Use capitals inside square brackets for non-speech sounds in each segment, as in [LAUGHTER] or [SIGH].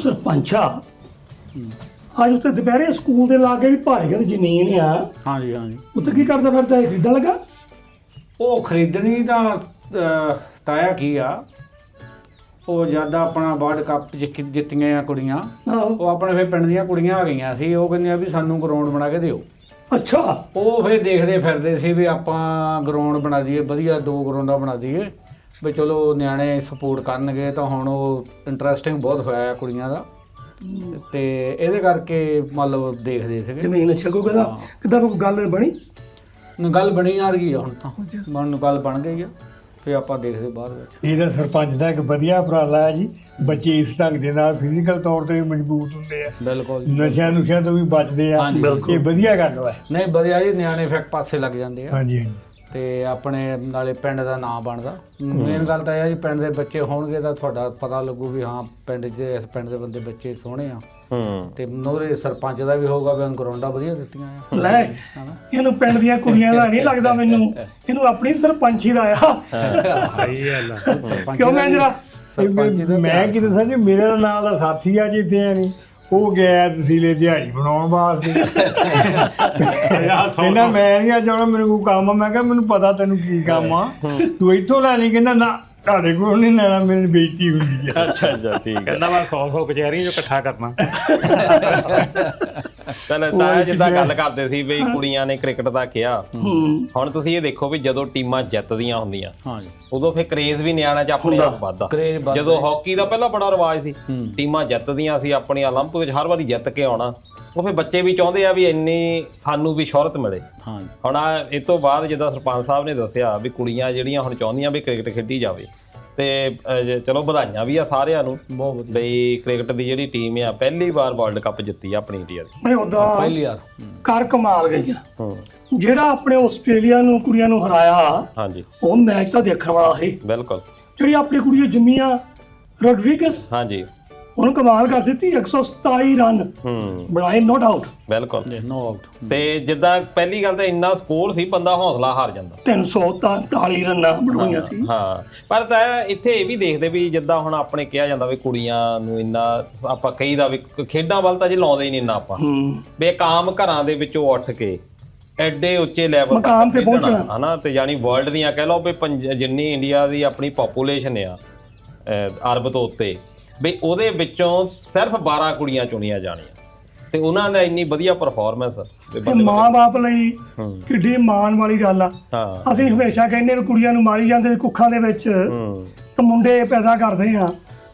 ਸਰਪੰਚ ਆ ਅੱਜ ਉੱਤੇ ਦੁਪਹਿਰੇ ਸਕੂਲ ਦੇ ਲਾਗੇ ਜਿਹੜੀ ਪਹਾੜੀਆਂ ਦੀ ਜ਼ਮੀਨ ਆ। ਹਾਂਜੀ ਹਾਂਜੀ। ਉੱਤੇ ਕੀ ਕਰਦਾ ਫਿਰਦਾ ਇਹ ਖਰੀਦਣ ਲੱਗਾ? ਉਹ ਖਰੀਦਣੀ ਤਾਂ ਅਹ, ਤਾਇਆ ਕੀ ਆ? ਉਹ ਜਦ ਆਪਣਾ ਵਰਲਡ ਕੱਪ ਜਿੱਤੀਆਂ ਆ ਕੁੜੀਆਂ ਆਹੋ। ਉਹ ਆਪਣੇ ਫਿਰ ਪਿੰਡ ਦੀਆਂ ਕੁੜੀਆਂ ਆ ਗਈਆਂ ਸੀ ਉਹ ਕਹਿੰਦੀਆਂ ਵੀ ਸਾਨੂੰ ਗਰਾਊਂਡ ਬਣਾ ਕੇ ਦਿਓ। ਅੱਛਾ। ਉਹ ਫਿਰ ਦੇਖਦੇ ਫਿਰਦੇ ਸੀ ਵੀ ਆਪਾਂ ਗਰਾਊਂਡ ਬਣਾ ਦਈਏ ਵਧੀਆ ਦੋ ਗਰਾਊਂਡਾਂ ਬਣਾ ਦਈਏ। ਵੀ ਚਲੋ ਨਿਆਣੇ ਸਪੋਰਟ ਕਰਨਗੇ ਤਾਂ ਹੁਣ ਉਹ ਇੰਟਰਸਟਿੰਗ ਬਹੁਤ ਹੋਇਆ ਹੈ ਕੁੜੀਆਂ ਦਾ। ਤੇ ਇਹਦੇ ਕਰਕੇ ਮਤਲਬ ਦੇਖਦੇ ਸੀਗੇ। ਜ਼ਮੀਨ ਅੱਛਾ ਕੋਈ ਕਹਿੰਦਾ ਕਿਦਾਂ ਕੋਈ ਗੱਲ ਬਣੀ? ਗੱਲ ਬਣੀ ਆ ਰਹੀ ਆ ਹੁਣ ਤਾਂ। ਮਨ ਗੱਲ ਬਣ ਗਈ ਆ ਫਿਰ ਆਪਾਂ ਦੇਖਦੇ ਬਾਅਦ ਵਿੱਚ। ਇਹਦਾ ਸਰਪੰਚ ਦਾ ਇੱਕ ਵਧੀਆ ਉਪਰਾਲਾ ਹੈ ਜੀ ਬੱਚੇ ਇਸ ਢੰਗ ਦੇ ਨਾਲ ਫਿਜ਼ੀਕਲ ਤੌਰ ਤੇ ਵੀ ਮਜ਼ਬੂਤ ਹੁੰਦੇ ਆ। ਬਿਲਕੁਲ ਨਸ਼ਿਆਂ ਨੁਸ਼ਿਆਂ ਤੋਂ ਵੀ ਬਚਦੇ ਆ। ਇਹ ਵਧੀਆ ਗੱਲ ਹੈ ਨਹੀਂ ਵਧੀਆ ਜੀ ਨਿਆਣੇ ਫਿਰ ਪਾਸੇ ਲੱਗ ਜਾਂਦੇ ਆ। ਹਾਂਜੀ ਹਾਂਜੀ। ਤੇ ਆਪਣੇ ਨਾਲੇ ਪਿੰਡ ਦਾ ਨਾਮ ਬਣਦਾ। ਮੇਨ ਗੱਲ ਤਾਂ ਇਹ ਆ ਜੀ ਪਿੰਡ ਦੇ ਬੱਚੇ ਹੋਣਗੇ ਤਾਂ ਤੁਹਾਡਾ ਪਤਾ ਲੱਗੂ ਵੀ ਹਾਂ ਪਿੰਡ 'ਚ ਇਸ ਪਿੰਡ ਦੇ ਬੰਦੇ ਬੱਚੇ ਸੋਹਣੇ ਆ। ਹੂੰ। ਤੇ ਨੋਰੇ ਸਰਪੰਚ ਦਾ ਵੀ ਹੋਊਗਾ ਵੀ ਗਰਾਊਂਡਾਂ ਵਧੀਆ ਦਿੱਤੀਆਂ ਆ। ਲੈ ਇਹਨੂੰ ਪਿੰਡ ਦੀਆਂ ਕੁੜੀਆਂ ਦਾ ਨਹੀਂ ਲੱਗਦਾ ਮੈਨੂੰ। ਇਹਨੂੰ ਆਪਣੀ ਸਰਪੰਚੀ ਦਾ ਆ। ਸਰਪੰਚ ਕਿਉਂ ਮੈਂ ਜਰਾ? ਇਹ ਵੀ ਮੈਂ ਕੀ ਦੱਸਾਂ ਜੀ ਮੇਰੇ ਨਾਲ ਦਾ ਸਾਥੀ ਆ ਜਿੱਥੇ ਆ ਨਹੀਂ। ਉਹ ਗਿਆ ਤਸੀਲੇ ਦਿਹਾੜੀ ਬਣਾਉਣ ਵਾਸਤੇ। ਕਹਿੰਦਾ ਮੈਂ ਨਹੀਂ ਅੱਜ ਆਉਣਾ ਮੈਨੂੰ ਕੋਈ ਕੰਮ ਆ। ਮੈਂ ਕਿਹਾ ਮੈਨੂੰ ਪਤਾ ਤੈਨੂੰ ਕੀ ਕੰਮ ਆ। ਤੂੰ ਇੱਥੋਂ ਲੈ ਲਈ? ਕਹਿੰਦਾ ਨਾ ਤੁਹਾਡੇ ਕੋਲ ਨਹੀਂ ਲੈਣਾ ਮੇਰੀ ਬੇਇੱਜ਼ਤੀ ਹੁੰਦੀ ਆ। ਅੱਛਾ ਅੱਛਾ ਠੀਕ ਹੈ ਕਹਿੰਦਾ ਮੈਂ 100 100 ਕਚਹਿਰੀਆਂ ਚੋਂ ਇਕੱਠਾ ਕਰਨਾ। [LAUGHS] ਚਲ ਤਾਂ ਜਿੱਦਾਂ ਗੱਲ ਕਰਦੇ ਸੀ ਵੀ ਕੁੜੀਆਂ ਨੇ ਕ੍ਰਿਕਟ ਦਾ ਕਿਹਾ ਹੂੰ ਹੁਣ ਤੁਸੀਂ ਇਹ ਦੇਖੋ ਵੀ ਜਦੋਂ ਟੀਮਾਂ ਜਿੱਤਦੀਆਂ ਹੁੰਦੀਆਂ ਹਾਂਜੀ ਉਦੋਂ ਫਿਰ ਕਰੇਜ਼ ਵੀ ਨਿਆਣਾ ਚ ਆਪਣੇ ਆਪ ਵੱਧਦਾ ਕਰੇਜ਼ ਵੱਧਦਾ ਜਦੋਂ ਹਾਕੀ ਦਾ ਪਹਿਲਾਂ ਬੜਾ ਰਿਵਾਜ ਸੀ ਟੀਮਾਂ ਜਿੱਤਦੀਆਂ ਸੀ ਆਪਣੀ 올림픽 ਵਿੱਚ ਹਰ ਵਾਰੀ ਜਿੱਤ ਕੇ ਆਉਣਾ ਉਹ ਫਿਰ ਬੱਚੇ ਵੀ ਚਾਹੁੰਦੇ ਆ ਵੀ ਇੰਨੀ ਸਾਨੂੰ ਵੀ ਸ਼ੋਹਰਤ ਮਿਲੇ ਹਾਂਜੀ ਹੁਣ ਆ ਇਹ ਤੋਂ ਬਾਅਦ ਜਿੱਦਾਂ ਸਰਪੰਚ ਸਾਹਿਬ ਨੇ ਦੱਸਿਆ ਵੀ ਕੁੜੀਆਂ ਜਿਹੜੀਆਂ ਹੁਣ ਚਾਹੁੰਦੀਆਂ ਵੀ ਕ੍ਰਿਕਟ ਖੇਡੀ ਜਾਵੇ ਤੇ ਅਹ, ਚਲੋ ਵਧਾਈਆਂ ਵੀ ਆ ਸਾਰਿਆਂ ਨੂੰ। ਬਹੁਤ ਵਧੀਆ। ਬਈ ਕ੍ਰਿਕਟ ਦੀ ਜਿਹੜੀ ਟੀਮ ਆ ਪਹਿਲੀ ਵਾਰ ਵਰਲਡ ਕੱਪ ਜਿੱਤੀ ਆ ਆਪਣੀ ਇੰਡੀਆ ਦੀ। ਮੈਂ ਉਹਦਾ ਪਹਿਲੀ ਯਾਰ ਕਰ ਕਮਾਲ ਗਈਆਂ। ਹੂੰ। ਜਿਹੜਾ ਆਪਣੇ ਆਸਟ੍ਰੇਲੀਆ ਨੂੰ ਕੁੜੀਆਂ ਨੂੰ ਹਰਾਇਆ ਹਾਂਜੀ। ਉਹ ਮੈਚ ਤਾਂ ਦੇਖਣ ਵਾਲਾ ਸੀ। ਬਿਲਕੁਲ। ਜਿਹੜੀ ਆਪਣੀ ਕੁੜੀ ਜੰਮੀਆਂ ਰੋਡਰੀਗਸ ਹਾਂਜੀ। ਉਹਨੂੰ ਕਮਾਲ ਕਰ ਦਿੱਤੀ 127 ਰਨ। ਹੂੰ। ਬਣਾਏ ਨੋ ਡਾਊਟ ਬਿਲਕੁਲ। ਨੋ ਆਊਟ ਤੇ ਜਿੱਦਾਂ ਪਹਿਲੀ ਗੱਲ ਤਾਂ ਇੰਨਾ ਸਕੋਰ ਸੀ ਬੰਦਾ ਹੌਸਲਾ ਹਾਰ ਜਾਂਦਾ। 343 ਰਨਾਂ ਬਣਾਈਆਂ ਸੀ। ਹਾਂ ਪਰ ਤਾਂ ਇੱਥੇ ਇਹ ਵੀ ਦੇਖਦੇ ਵੀ ਜਿੱਦਾਂ ਹੁਣ ਆਪਣੇ ਕਿਹਾ ਜਾਂਦਾ ਵੀ ਕੁੜੀਆਂ ਨੂੰ ਇੰਨਾ ਆਪਾਂ ਕਹੀਦਾ ਵੀ ਖੇਡਾਂ ਵੱਲ ਤਾਂ ਜੇ ਲਾਉਂਦੇ ਹੀ ਨਹੀਂ ਇੰਨਾ ਆਪਾਂ। ਹੂੰ। ਵੀ ਇੱਕ ਆਮ ਘਰਾਂ ਦੇ ਵਿੱਚੋਂ ਉੱਠ ਕੇ ਐਡੇ ਉੱਚੇ ਲੈਵਲ ਮੁਕਾਮ ਤੇ ਪਹੁੰਚਣਾ। ਹਨਾ ਤੇ ਯਾਨੀ ਵਰਲਡ ਦੀਆਂ ਕਹਿ ਲਓ ਵੀ ਜਿੰਨੀ ਇੰਡੀਆ ਦੀ ਆਪਣੀ ਪੋਪੂਲੇਸ਼ਨ ਆ ਅਰਬ ਤੋਂ ਉੱਤੇ ਵੀ ਉਹਦੇ ਵਿੱਚੋਂ ਸਿਰਫ 12 ਕੁੜੀਆਂ ਚੁਣੀਆਂ ਜਾਣੀਆਂ। ਤੇ ਉਹਨਾਂ ਦਾ ਇੰਨੀ ਵਧੀਆ ਪਰਫਾਰਮੈਂਸ ਤੇ ਮਾਂ-ਬਾਪ ਲਈ ਕਿੱਡੀ ਮਾਣ ਵਾਲੀ ਗੱਲ ਆ। ਹਾਂ। ਅਸੀਂ ਹਮੇਸ਼ਾ ਕਹਿੰਦੇ ਵੀ ਕੁੜੀਆਂ ਨੂੰ ਮਾਰੀ ਜਾਂਦੇ ਕੁੱਖਾਂ ਦੇ ਵਿੱਚ। ਹੂੰ। ਤੇ ਮੁੰਡੇ ਪੈਦਾ ਕਰਦੇ ਆ।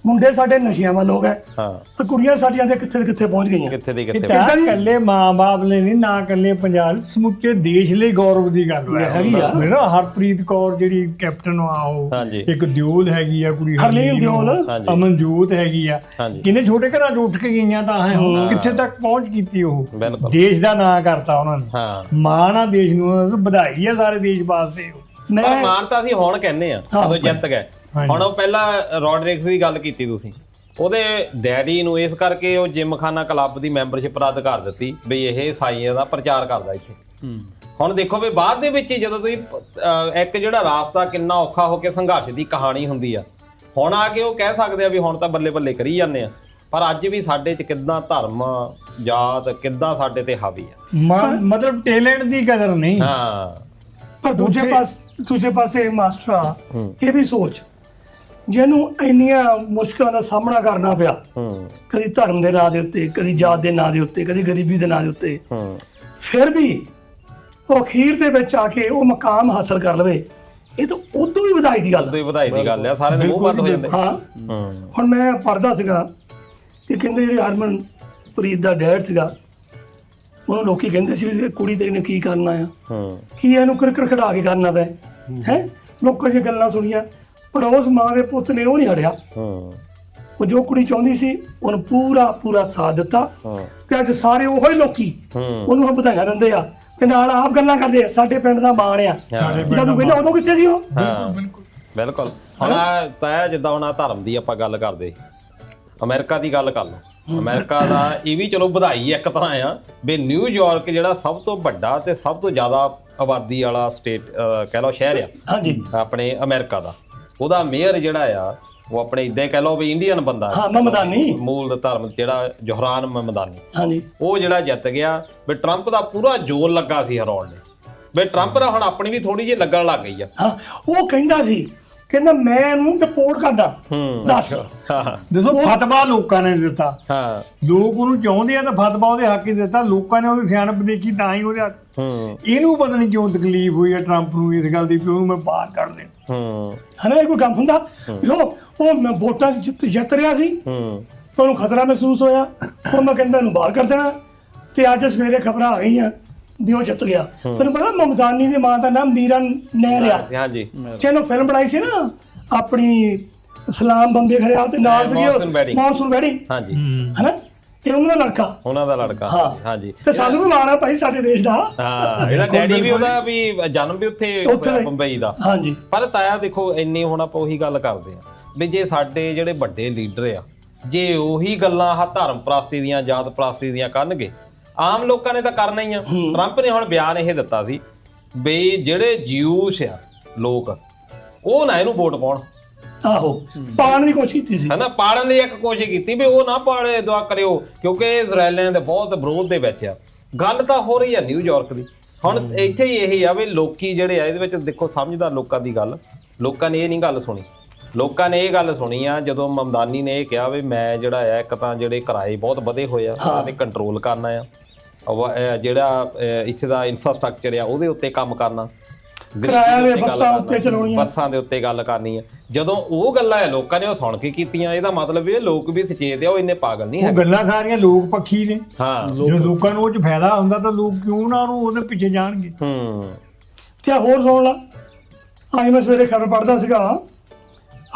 ਮੁੰਡੇ ਸਾਡੇ ਨਸ਼ਿਆਂ ਵੱਲ ਹੋ ਗਏ। ਹਾਂ। ਤੇ ਕੁੜੀਆਂ ਸਾਡੀਆਂ ਦੇ ਕਿੱਥੇ ਦੇ ਕਿੱਥੇ ਪਹੁੰਚ ਗਈਆਂ। ਕਿੱਥੇ ਦੀ ਕਿੱਥੇ ਤਾਂ ਇਕੱਲੇ ਮਾਂ-ਬਾਪ ਲਈ ਨਹੀਂ ਨਾ ਇਕੱਲੇ ਪੰਜਾਬ ਸਮੁੱਚੇ ਦੇਸ਼ ਲਈ ਗੌਰਵ ਦੀ ਗੱਲ ਹੈ ਹੈਗੀ ਆ। ਮੇਰਾ ਹਰਪ੍ਰੀਤ ਕੌਰ ਜਿਹੜੀ ਕੈਪਟਨ ਆ ਉਹ ਇੱਕ ਦਿਓਲ ਹੈਗੀ ਆ ਕੁੜੀ ਹਰਲੀਨ ਦਿਓਲ। ਅਮਨਜੋਤ ਹੈਗੀ ਆ। ਕਿੰਨੇ ਛੋਟੇ ਘਰਾਂ ਤੋਂ ਉੱਠ ਕੇ ਗਈਆਂ ਤਾਂ ਹੈ ਹੁਣ ਕਿੱਥੇ ਤੱਕ ਪਹੁੰਚ ਕੀਤੀ ਉਹ? ਦੇਸ਼ ਦਾ ਨਾਂ ਕਰਤਾ ਉਹਨਾਂ ਨੇ। ਮਾਣ ਆ ਦੇਸ਼ ਨੂੰ ਵਧਾਈ ਆ ਸਾਰੇ ਦੇਸ਼ ਵਾਸਤੇ ਮੈਂ ਮਾਨਤਾ ਅਸੀਂ ਹੁਣ ਕਹਿੰਨੇ ਆ ਜਦੋਂ ਜਿੱਤ ਗਏ। ਹੁਣ ਉਹ ਪਹਿਲਾਂ ਰੋਡਰਿਕਸ ਦੀ ਗੱਲ ਕੀਤੀ ਤੁਸੀਂ। ਉਹਦੇ ਡੈਡੀ ਨੂੰ ਇਸ ਕਰਕੇ ਉਹ ਜਿਮਖਾਨਾ ਕਲੱਬ ਦੀ ਮੈਂਬਰਸ਼ਿਪ ਰੱਦ ਕਰ ਦਿੱਤੀ ਵੀ ਇਹ ਸਾਈਆਂ ਦਾ ਪ੍ਰਚਾਰ ਕਰਦਾ ਇੱਥੇ। ਹੂੰ। ਹੁਣ ਦੇਖੋ ਵੀ ਬਾਅਦ ਦੇ ਵਿੱਚ ਜਦੋਂ ਤੁਸੀਂ ਇੱਕ ਜਿਹੜਾ ਰਾਸਤਾ ਕਿੰਨਾ ਔਖਾ ਹੋ ਕੇ ਸੰਘਰਸ਼ ਦੀ ਕਹਾਣੀ ਹੁੰਦੀ ਆ। ਹੁਣ ਆ ਕੇ ਉਹ ਕਹਿ ਸਕਦੇ ਆ ਵੀ ਹੁਣ ਤਾਂ ਬੱਲੇ ਬੱਲੇ ਕਰੀ ਜਾਂਦੇ ਆ। ਪਰ ਅੱਜ ਵੀ ਸਾਡੇ 'ਚ ਕਿੱਦਾਂ ਧਰਮ ਜਾਤ ਕਿੱਦਾਂ ਸਾਡੇ ਤੇ ਹਾਵੀ ਆ। ਮਤਲਬ ਟੈਲੈਂਟ ਦੀ ਕਦਰ ਨਹੀਂ। ਹਾਂ। ਪਰ ਦੂਜੇ ਪਾਸ ਦੂਜੇ ਪਾਸੇ ਮਾਸਟਰ। ਇਹ ਵੀ ਸੋਚ। ਜਿਹਨੂੰ ਇੰਨੀਆਂ ਮੁਸ਼ਕਲਾਂ ਦਾ ਸਾਹਮਣਾ ਕਰਨਾ ਪਿਆ। ਹੂੰ। ਕਦੀ ਧਰਮ ਦੇ ਨਾਂ ਦੇ ਉੱਤੇ ਕਦੀ ਜਾਤ ਦੇ ਨਾਂ ਦੇ ਉੱਤੇ ਕਦੀ ਗਰੀਬੀ ਦੇ ਨਾਂ ਦੇ ਉੱਤੇ। ਹੂੰ। ਫਿਰ ਵੀ ਉਹ ਅਖੀਰ ਦੇ ਵਿੱਚ ਆ ਕੇ ਉਹ ਮਕਾਮ ਹਾਸਲ ਕਰ ਲਵੇ ਇਹ ਤਾਂ ਉਦੋਂ ਵੀ ਵਧਾਈ ਦੀ ਗੱਲ ਤੇ ਵਧਾਈ ਦੀ ਗੱਲ ਆ ਸਾਰੇ ਦੇ ਮੂੰਹ ਬੰਦ ਹੋ ਜਾਂਦੇ। ਹਾਂ। ਹੁਣ ਮੈਂ ਪੜਦਾ ਸੀਗਾ ਕਿ ਕਹਿੰਦੇ ਜਿਹੜੇ ਹਰਮਨ ਪ੍ਰੀਤ ਦਾ ਡੈਡ ਸੀਗਾ ਉਹਨੂੰ ਲੋਕੀ ਕਹਿੰਦੇ ਸੀ ਵੀ ਕੁੜੀ ਤੇਰੀ ਨੇ ਕੀ ਕਰਨਾ ਆ? ਹੂੰ। ਕੀ ਇਹਨੂੰ ਕ੍ਰਿਕਟ ਖਿਡਾ ਕੇ ਕਰਨਾ ਤਾਂ? ਹੈ? ਲੋਕਾਂ ਦੀਆਂ ਗੱਲਾਂ ਸੁਣੀਆਂ। ਪਰ ਉਸ ਮਾਂ ਦੇ ਪੁੱਤ ਨੇ ਉਹ ਨਹੀਂ ਹਟਿਆ। ਹੂੰ। ਉਹ ਜੋ ਕੁੜੀ ਚਾਹੁੰਦੀ ਸੀ ਉਹਨੂੰ ਪੂਰਾ ਪੂਰਾ ਸਾਥ ਦਿੱਤਾ। ਹੂੰ। ਤੇ ਅੱਜ ਸਾਰੇ ਉਹੋ ਹੀ ਲੋਕੀ ਹੂੰ। ਉਹਨੂੰ ਹੁਣ ਵਧਾਈਆਂ ਦਿੰਦੇ ਆ ਤੇ ਨਾਲ ਆਪ ਗੱਲਾਂ ਕਰਦੇ ਆ। ਸਾਡੇ ਪਿੰਡ ਦਾ ਮਾਣ ਆ। ਜਦੋਂ ਕਹਿੰਦਾ ਉਦੋਂ ਕਿੱਥੇ ਸੀ ਉਹ? ਹਾਂ। ਬਿਲਕੁਲ। ਹੁਣ ਆਹ ਤਾਂ ਜਿੱਦਾਂ ਹੁਣ ਆਹ ਧਰਮ ਦੀ ਆਪਾਂ ਗੱਲ ਕਰਦੇ। ਅਮਰੀਕਾ ਦੀ ਗੱਲ ਕਰ ਲਓ। ਅਮਰੀਕਾ ਦਾ ਇਹ ਵੀ ਚਲੋ ਵਧਾਈ ਇੱਕ ਤਰ੍ਹਾਂ ਆ ਵੀ ਨਿਊਯਾਰਕ ਜਿਹੜਾ ਸਭ ਤੋਂ ਵੱਡਾ ਤੇ ਸਭ ਤੋਂ ਜ਼ਿਆਦਾ ਆਬਾਦੀ ਵਾਲਾ ਸਟੇਟ ਕਹਿ ਲਓ ਸ਼ਹਿਰ ਆ। ਹਾਂਜੀ। ਆਪਣੇ ਅਮਰੀਕਾ ਦਾ। ਉਹਦਾ ਮੇਅਰ ਜਿਹੜਾ ਆ ਉਹ ਆਪਣੇ ਇਦਾਂ ਹੀ ਕਹਿ ਲਓ ਵੀ ਇੰਡੀਅਨ ਬੰਦਾ ਹਾਂ, ਮਮਦਾਨੀ। ਮੂਲ ਧਰਮ ਜਿਹੜਾ ਜੋਹਰਾਨ ਮਮਦਾਨੀ ਹਾਂਜੀ। ਉਹ ਜਿਹੜਾ ਜਿੱਤ ਗਿਆ ਵੀ ਟਰੰਪ ਦਾ ਪੂਰਾ ਜ਼ੋਰ ਲੱਗਾ ਸੀ ਹਰਾਉਣ ਲਈ। ਵੀ ਟਰੰਪ ਦਾ ਹੁਣ ਆਪਣੀ ਵੀ ਥੋੜੀ ਜਿਹੀ ਲੱਗਣ ਲੱਗ ਗਈ ਆ। ਹਾਂ ਉਹ ਕਹਿੰਦਾ ਸੀ ਕਹਿੰਦਾ ਮੈਂ ਇਹਨੂੰ ਡਿਪੋਰਟ ਕਰਦਾ। ਹੂੰ ਦੱਸ। ਹਾਂ। ਦੇਖੋ ਫਤਵਾ ਲੋਕਾਂ ਨੇ ਦਿੱਤਾ। ਹਾਂ। ਲੋਕ ਉਹਨੂੰ ਚਾਹੁੰਦੇ ਆ ਤਾਂ ਫਤਵਾ ਉਹਦੇ ਹੱਕ ਹੀ ਦਿੱਤਾ। ਲੋਕਾਂ ਨੇ ਉਹਦੀ ਸਿਆਣਪ ਦੇਖੀ ਤਾਂ ਹੀ ਉਹਦੇ ਹੂੰ। ਇਹਨੂੰ ਪਤਾ ਨਹੀਂ ਕਿਉਂ ਤਕਲੀਫ ਹੋਈ ਹੈ ਟਰੰਪ ਨੂੰ ਇਸ ਗੱਲ ਦੀ ਵੀ ਉਹਨੂੰ ਮੈਂ ਬਾਹਰ ਕੱਢ ਦੇ ਹੂੰ। ਹਨਾ ਇਹ ਕੋਈ ਕੰਮ ਹੁੰਦਾ? ਲੋ ਉਹ ਮੈਂ ਵੋਟਾਂ 'ਚ ਜਿੱਤ ਜਿੱਤ ਰਿਹਾ ਸੀ। ਹੂੰ। ਤੁਹਾਨੂੰ ਖਤਰਾ ਮਹਿਸੂਸ ਹੋਇਆ। ਉਹ ਮੈਂ ਕਹਿੰਦਾ ਇਹਨੂੰ ਬਾਹਰ ਕਰ ਦੇਣਾ। ਤੇ ਅੱਜ ਸਵੇਰੇ ਖਬਰਾਂ ਆ ਗਈਆਂ। ਵੀ ਉਹ ਜਿੱਤ ਗਿਆ। ਤੈਨੂੰ ਪਤਾ ਮਮਦਾਨੀ ਦੀ ਮਾਂ ਦਾ ਨਾਮ ਮੀਰਾ ਨਹਿਰ ਆ। ਹਾਂਜੀ ਚਲੋ ਫਿਲਮ ਬਣਾਈ ਸੀ ਨਾ ਆਪਣੀ ਇਸਲਾਮ ਬੰਦੇ ਖਰਿਆ ਤੇ ਨਾਲ ਸੀਗੇ ਮੌਨਸੂਨ ਵੈਡਿੰਗ ਹਾਂਜੀ। ਹਨਾ? ਇਹ ਉਹਨਾਂ ਦਾ ਲੜਕਾ। ਉਹਨਾਂ ਦਾ ਲੜਕਾ। ਹਾਂਜੀ। ਤੇ ਸਾਨੂੰ ਵੀ ਮਾਣਾ ਭਾਈ ਸਾਡੇ ਦੇਸ਼ ਦਾ। ਹਾਂ ਇਹਦਾ ਡੈਡੀ ਵੀ ਉਹਦਾ ਵੀ ਜਨਮ ਵੀ ਉੱਥੇ। ਬੰਬਈ ਦਾ। ਹਾਂਜੀ। ਪਰ ਤਾਇਆ ਦੇਖੋ ਇੰਨੀ ਹੁਣ ਆਪਾਂ ਉਹੀ ਗੱਲ ਕਰਦੇ ਆ ਵੀ ਜੇ ਸਾਡੇ ਜਿਹੜੇ ਵੱਡੇ ਲੀਡਰ ਆ ਜੇ ਉਹੀ ਗੱਲਾਂ ਆਹ ਧਰਮ ਪ੍ਰਸਤੀ ਦੀਆਂ ਜਾਤ ਪ੍ਰਸਤੀ ਦੀਆਂ ਕਰਨਗੇ ਆਮ ਲੋਕਾਂ ਨੇ ਤਾਂ ਕਰਨਾ ਹੀ ਆ। ਟਰੰਪ ਨੇ ਹੁਣ ਬਿਆਨ ਇਹ ਦਿੱਤਾ ਸੀ ਵੀ ਜਿਹੜੇ ਜਿਊਸ ਆ ਲੋਕ ਉਹ ਨਾ ਇਹਨੂੰ ਵੋਟ ਪਾਉਣ। ਆਹੋ ਪਾਣ ਦੀ ਕੋਸ਼ਿਸ਼ ਕੀਤੀ ਸੀ। ਹਨਾ ਪਾੜਨ ਦੀ ਇੱਕ ਕੋਸ਼ਿਸ਼ ਕੀਤੀ ਵੀ ਉਹ ਨਾ ਪਾੜੇ ਦੁਆ ਕਰਿਓ ਕਿਉਂਕਿ ਇਜ਼ਰਾਈਲੀਆਂ ਦੇ ਬਹੁਤ ਵਿਰੋਧ ਦੇ ਵਿੱਚ ਆ। ਗੱਲ ਤਾਂ ਹੋ ਰਹੀ ਆ ਨਿਊਯਾਰਕ ਦੀ। ਹੁਣ ਇੱਥੇ ਹੀ ਇਹੀ ਆ ਵੀ ਲੋਕੀ ਜਿਹੜੇ ਆ ਇਹਦੇ ਵਿੱਚ ਦੇਖੋ ਸਮਝਦਾਰ ਲੋਕਾਂ ਦੀ ਗੱਲ। ਲੋਕਾਂ ਨੇ ਇਹ ਨਹੀਂ ਗੱਲ ਸੁਣੀ। ਲੋਕਾਂ ਨੇ ਇਹ ਗੱਲ ਸੁਣੀ ਆ ਜਦੋਂ ਮਮਦਾਨੀ ਨੇ ਇਹ ਕਿਹਾ ਵੀ ਮੈਂ ਜਿਹੜਾ ਆ ਇੱਕ ਤਾਂ ਜਿਹੜੇ ਕਿਰਾਏ ਬਹੁਤ ਵਧੇ ਹੋਏ ਆ ਉਹਨਾਂ ਤੇ ਕੰਟਰੋਲ ਕਰਨਾ ਆ। ਜਿਹੜਾ ਇੱਥੇ ਦਾ ਇਨਫਰਾਸਟ੍ਰਕਚਰ ਆ ਉਹਦੇ ਉੱਤੇ ਕੰਮ ਕਰਨਾ। ਕਿਰਾਇਆ ਦੇ ਬੱਸਾਂ ਉੱਤੇ ਚਲਾਉਣੀਆਂ। ਬੱਸਾਂ ਦੇ ਉੱਤੇ ਗੱਲ ਕਰਨੀ ਹੈ ਜਦੋਂ ਉਹ ਗੱਲਾਂ ਹੈ ਲੋਕਾਂ ਨੇ ਉਹ ਸੁਣ ਕੇ ਕੀਤੀਆਂ ਇਹਦਾ ਮਤਲਬ ਇਹ ਲੋਕ ਵੀ ਸੁਚੇਤ ਆ ਉਹ ਇੰਨੇ ਪਾਗਲ ਨਹੀਂ ਉਹ ਹੈਗੇ। ਗੱਲਾਂ ਸਾਰੀਆਂ ਲੋਕ ਪੱਖੀ ਨੇ। ਹਾਂ ਜੇ ਲੋਕਾਂ ਨੂੰ ਉਹ ਚ ਫਾਇਦਾ ਹੁੰਦਾ ਤਾਂ ਲੋਕ ਕਿਉਂ ਨਾ ਉਹਨੂੰ ਉਹਦੇ ਪਿੱਛੇ ਜਾਣਗੇ? ਹੂੰ। ਤੇ ਹੋਰ ਸੁਣ ਲਾ। ਅੱਜ ਮੈਂ ਸਵੇਰੇ ਖਬਰ ਪੜਦਾ ਸੀਗਾ।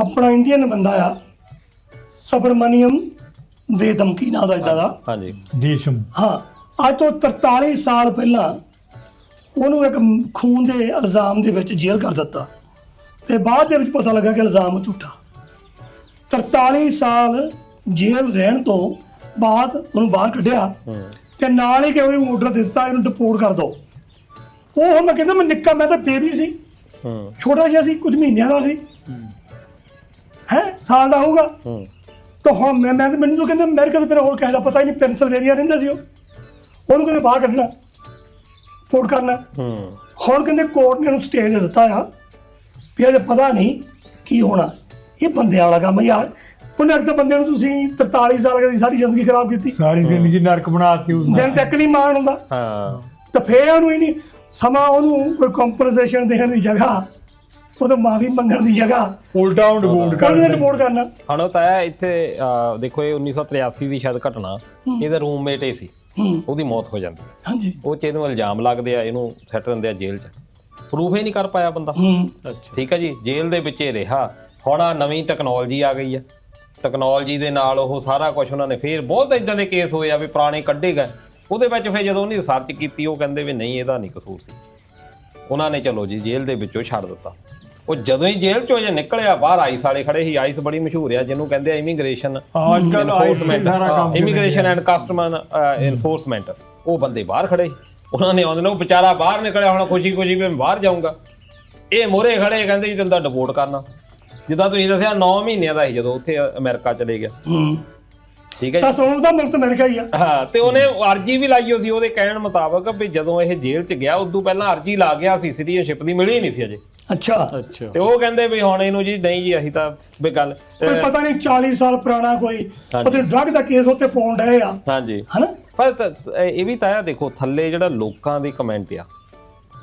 ਆਪਣਾ ਇੰਡੀਅਨ ਬੰਦਾ ਆ। ਸਬਰਮਨੀਅਮ ਵੇਦਮ ਕੀ ਨਾਂ ਦਾ ਇਦਾਂ ਦਾ। ਹਾਂਜੀ। ਦੇਸ਼ਮ। ਹਾਂ। ਅੱਜ ਤੋਂ 43 ਸਾਲ ਪਹਿਲਾਂ ਉਹਨੂੰ ਇੱਕ ਖੂਨ ਦੇ ਇਲਜ਼ਾਮ ਦੇ ਵਿੱਚ ਜੇਲ੍ਹ ਕਰ ਦਿੱਤਾ ਤੇ ਬਾਅਦ ਦੇ ਵਿੱਚ ਪਤਾ ਲੱਗਾ ਕਿ ਇਲਜ਼ਾਮ ਝੂਠਾ। 43 ਸਾਲ ਜੇਲ੍ਹ ਰਹਿਣ ਤੋਂ ਬਾਅਦ ਉਹਨੂੰ ਬਾਹਰ ਕੱਢਿਆ ਤੇ ਨਾਲ ਹੀ ਕਿ ਉਹਨੂੰ ਆਰਡਰ ਦਿੱਤਾ ਇਹਨੂੰ ਡਿਪੋਰਟ ਕਰ ਦਿਓ ਉਹ ਹੁਣ ਮੈਂ ਕਹਿੰਦਾ ਮੈਂ ਨਿੱਕਾ ਮੈਂ ਤਾਂ ਬੇਬੀ ਸੀ। ਹੂੰ ਛੋਟਾ ਜਿਹਾ ਸੀ ਕੁਝ ਮਹੀਨਿਆਂ ਦਾ ਸੀ। ਹੈ? ਸਾਲ ਦਾ ਹੋਊਗਾ। ਹੂੰ। ਤਾਂ ਹੁਣ ਮੈਂ ਮੈਂ ਮੈਨੂੰ ਤਾਂ ਕਹਿੰਦੇ ਅਮਰੀਕਾ ਤੋਂ ਫਿਰ ਹੋਰ ਕਿਸੇ ਦਾ ਪਤਾ ਹੀ ਨਹੀਂ ਪੈਨਸਿਲਵੇਨੀਆ ਰਹਿੰਦਾ ਸੀ ਉਹ। ਉਹਨੂੰ ਕਹਿੰਦੇ ਬਾਹਰ ਕੱਢਣਾ ਫੋੜ ਕਰਨਾ। ਹੂੰ। ਹੁਣ ਕਹਿੰਦੇ ਕੋਰਟ ਨੇ ਉਹਨੂੰ ਸਟੇ ਦੇ ਦਿੱਤਾ ਆ ਵੀ ਅਜੇ ਪਤਾ ਨਹੀਂ ਕੀ ਹੋਣਾ। ਇਹ ਬੰਦਿਆਂ ਵਾਲਾ ਕੰਮ ਯਾਰ। ਉਹਨੇ ਤਾਂ ਬੰਦੇ ਨੂੰ ਤੁਸੀਂ 43 ਸਾਲ ਦੀ ਸਾਰੀ ਜ਼ਿੰਦਗੀ ਖਰਾਬ ਕੀਤੀ। ਸਾਰੀ ਜ਼ਿੰਦਗੀ ਨਰਕ ਬਣਾਤੀ ਉਸ ਦਿਨ ਤੱਕ ਨਹੀਂ ਮਾਣ ਹੁੰਦਾ। ਹਾਂ। ਤਾਂ ਫੇਰ ਉਹਨੂੰ ਹੀ ਨਹੀਂ ਸਮਾਂ ਉਹਨੂੰ ਕੋਈ ਕੰਪਨਸੇਸ਼ਨ ਦੇਣ ਦੀ ਜਗ੍ਹਾ ਉਹ ਤਾਂ ਮਾਫੀ ਮੰਗਣ ਦੀ ਜਗ੍ਹਾ ਉਲਟਾ ਉਹ ਡਿਪੋਰਟ ਕਰ ਉਹਨੇ ਰਿਪੋਰਟ ਕਰਨਾ। ਹੁਣ ਉਹ ਤਾਂ ਇੱਥੇ ਦੇਖੋ ਇਹ 1983 ਦੀ ਸ਼ਾਇਦ ਘਟਨਾ। ਇਹਦਾ ਰੂਮਮੇਟ ਹੀ ਸੀ। ਉਹਦੀ ਮੌਤ ਹੋ ਜਾਂਦੀ ਹੈ। ਹਾਂਜੀ। ਉਹ ਚ ਇਹਨੂੰ ਇਲਜ਼ਾਮ ਲੱਗਦੇ ਆ ਇਹਨੂੰ ਸੈੱਟ ਦਿੰਦੇ ਆ ਜੇਲ੍ਹ 'ਚ। ਪ੍ਰੂਫ ਹੀ ਨਹੀਂ ਕਰ ਪਾਇਆ ਬੰਦਾ। ਹੂੰ। ਠੀਕ ਹੈ ਜੀ ਜੇਲ੍ਹ ਦੇ ਵਿੱਚ ਰਿਹਾ। ਹੁਣ ਆ ਨਵੀਂ ਟੈਕਨੋਲੋਜੀ ਆ ਗਈ ਆ। ਟੈਕਨੋਲੋਜੀ ਦੇ ਨਾਲ ਉਹ ਸਾਰਾ ਕੁਝ ਉਹਨਾਂ ਨੇ ਫੇਰ ਬਹੁਤ ਇਦਾਂ ਦੇ ਕੇਸ ਹੋਏ ਆ ਵੀ ਪੁਰਾਣੇ ਕੱਢੇ ਗਏ। ਉਹਦੇ ਵਿੱਚ ਫੇਰ ਜਦੋਂ ਉਹਨੇ ਰਿਸਰਚ ਕੀਤੀ ਉਹ ਕਹਿੰਦੇ ਵੀ ਨਹੀਂ ਇਹਦਾ ਨਹੀਂ ਕਸੂਰ ਸੀ। ਉਹਨਾਂ ਨੇ ਚਲੋ ਜੀ ਜੇਲ੍ਹ ਦੇ ਵਿੱਚੋਂ ਛੱਡ ਦਿੱਤਾ। ਉਹ ਜਦੋਂ ਹੀ ਜੇਲ੍ਹ ਚੋਂ ਜੇ ਨਿਕਲਿਆ ਬਾਹਰ ਆਈਸ ਵਾਲੇ ਖੜੇ ਸੀ ਆਈਸ ਬੜੀ ਮਸ਼ਹੂਰ ਆ ਜਿਹਨੂੰ ਕਹਿੰਦੇ ਆ ਇਮੀਗ੍ਰੇਸ਼ਨ ਅੱਜ ਕੱਲ ਸਾਰਾ ਕੰਮ ਇਮੀਗ੍ਰੇਸ਼ਨ ਐਂਡ ਕਸਟਮਰ ਐਨਫੋਰਸਮੈਂਟ ਉਹ ਬੰਦੇ ਬਾਹਰ ਖੜੇ। ਉਹਨਾਂ ਨੇ ਆਉਂਦੇ ਨੇ ਉਹ ਵਿਚਾਰਾ ਬਾਹਰ ਨਿਕਲਿਆ ਹੁਣ ਖੁਸ਼ੀ ਖੁਸ਼ੀ ਵੀ ਮੈਂ ਬਾਹਰ ਜਾਊਂਗਾ। ਇਹ ਮੋਰੇ ਖੜੇ ਕਹਿੰਦੇ ਜੀ ਤੈਨੂੰ ਤਾਂ ਡਿਪੋਰਟ ਕਰਨਾ। ਜਿੱਦਾਂ ਤੁਸੀਂ ਦੱਸਿਆ 9 ਮਹੀਨਿਆਂ ਦਾ ਸੀ ਜਦੋਂ ਉੱਥੇ ਅਮਰੀਕਾ ਚਲੇ ਗਿਆ। ਹੂੰ। ਠੀਕ ਹੈ ਤਾਂ ਸੋਨੂੰ ਤਾਂ ਮੁਲਕ ਅਮਰੀਕਾ ਹੀ ਆ। ਹਾਂ ਤੇ ਉਹਨੇ ਅਰਜੀ ਵੀ ਲਾਈ ਹੋਈ ਸੀ ਉਹਦੇ ਕਹਿਣ ਮੁਤਾਬਕ ਵੀ ਜਦੋਂ ਇਹ ਜੇਲ੍ਹ 'ਚ ਗਿਆ ਉਦੋਂ ਪਹਿਲਾਂ ਅਰਜੀ ਲਾ ਗਿਆ ਸੀ ਸਿਟੀਜ਼ਨਸ਼ਿਪ ਦੀ ਮਿਲੀ ਨਹੀਂ ਸੀ ਅਜੇ। ਅੱਛਾ। ਅੱਛਾ। ਤੇ ਉਹ ਕਹਿੰਦੇ ਵੀ ਹੁਣ ਇਹਨੂੰ ਜੀ ਨਹੀਂ ਜੀ ਅਸੀਂ ਤਾਂ ਵੀ ਗੱਲ ਕੋਈ ਪਤਾ ਨਹੀਂ 40 ਸਾਲ ਪੁਰਾਣਾ ਕੋਈ ਉਹਦੇ ਡਰੱਗ ਦਾ ਕੇਸ ਉੱਤੇ ਪਾਉਣ ਡਏ ਆ। ਹਾਂਜੀ। ਹਨਾ? ਪਰ ਤ- ਇਹ ਵੀ ਤਾਂ ਆ ਦੇਖੋ ਥੱਲੇ ਜਿਹੜਾ ਲੋਕਾਂ ਦੇ ਕਮੈਂਟ ਆ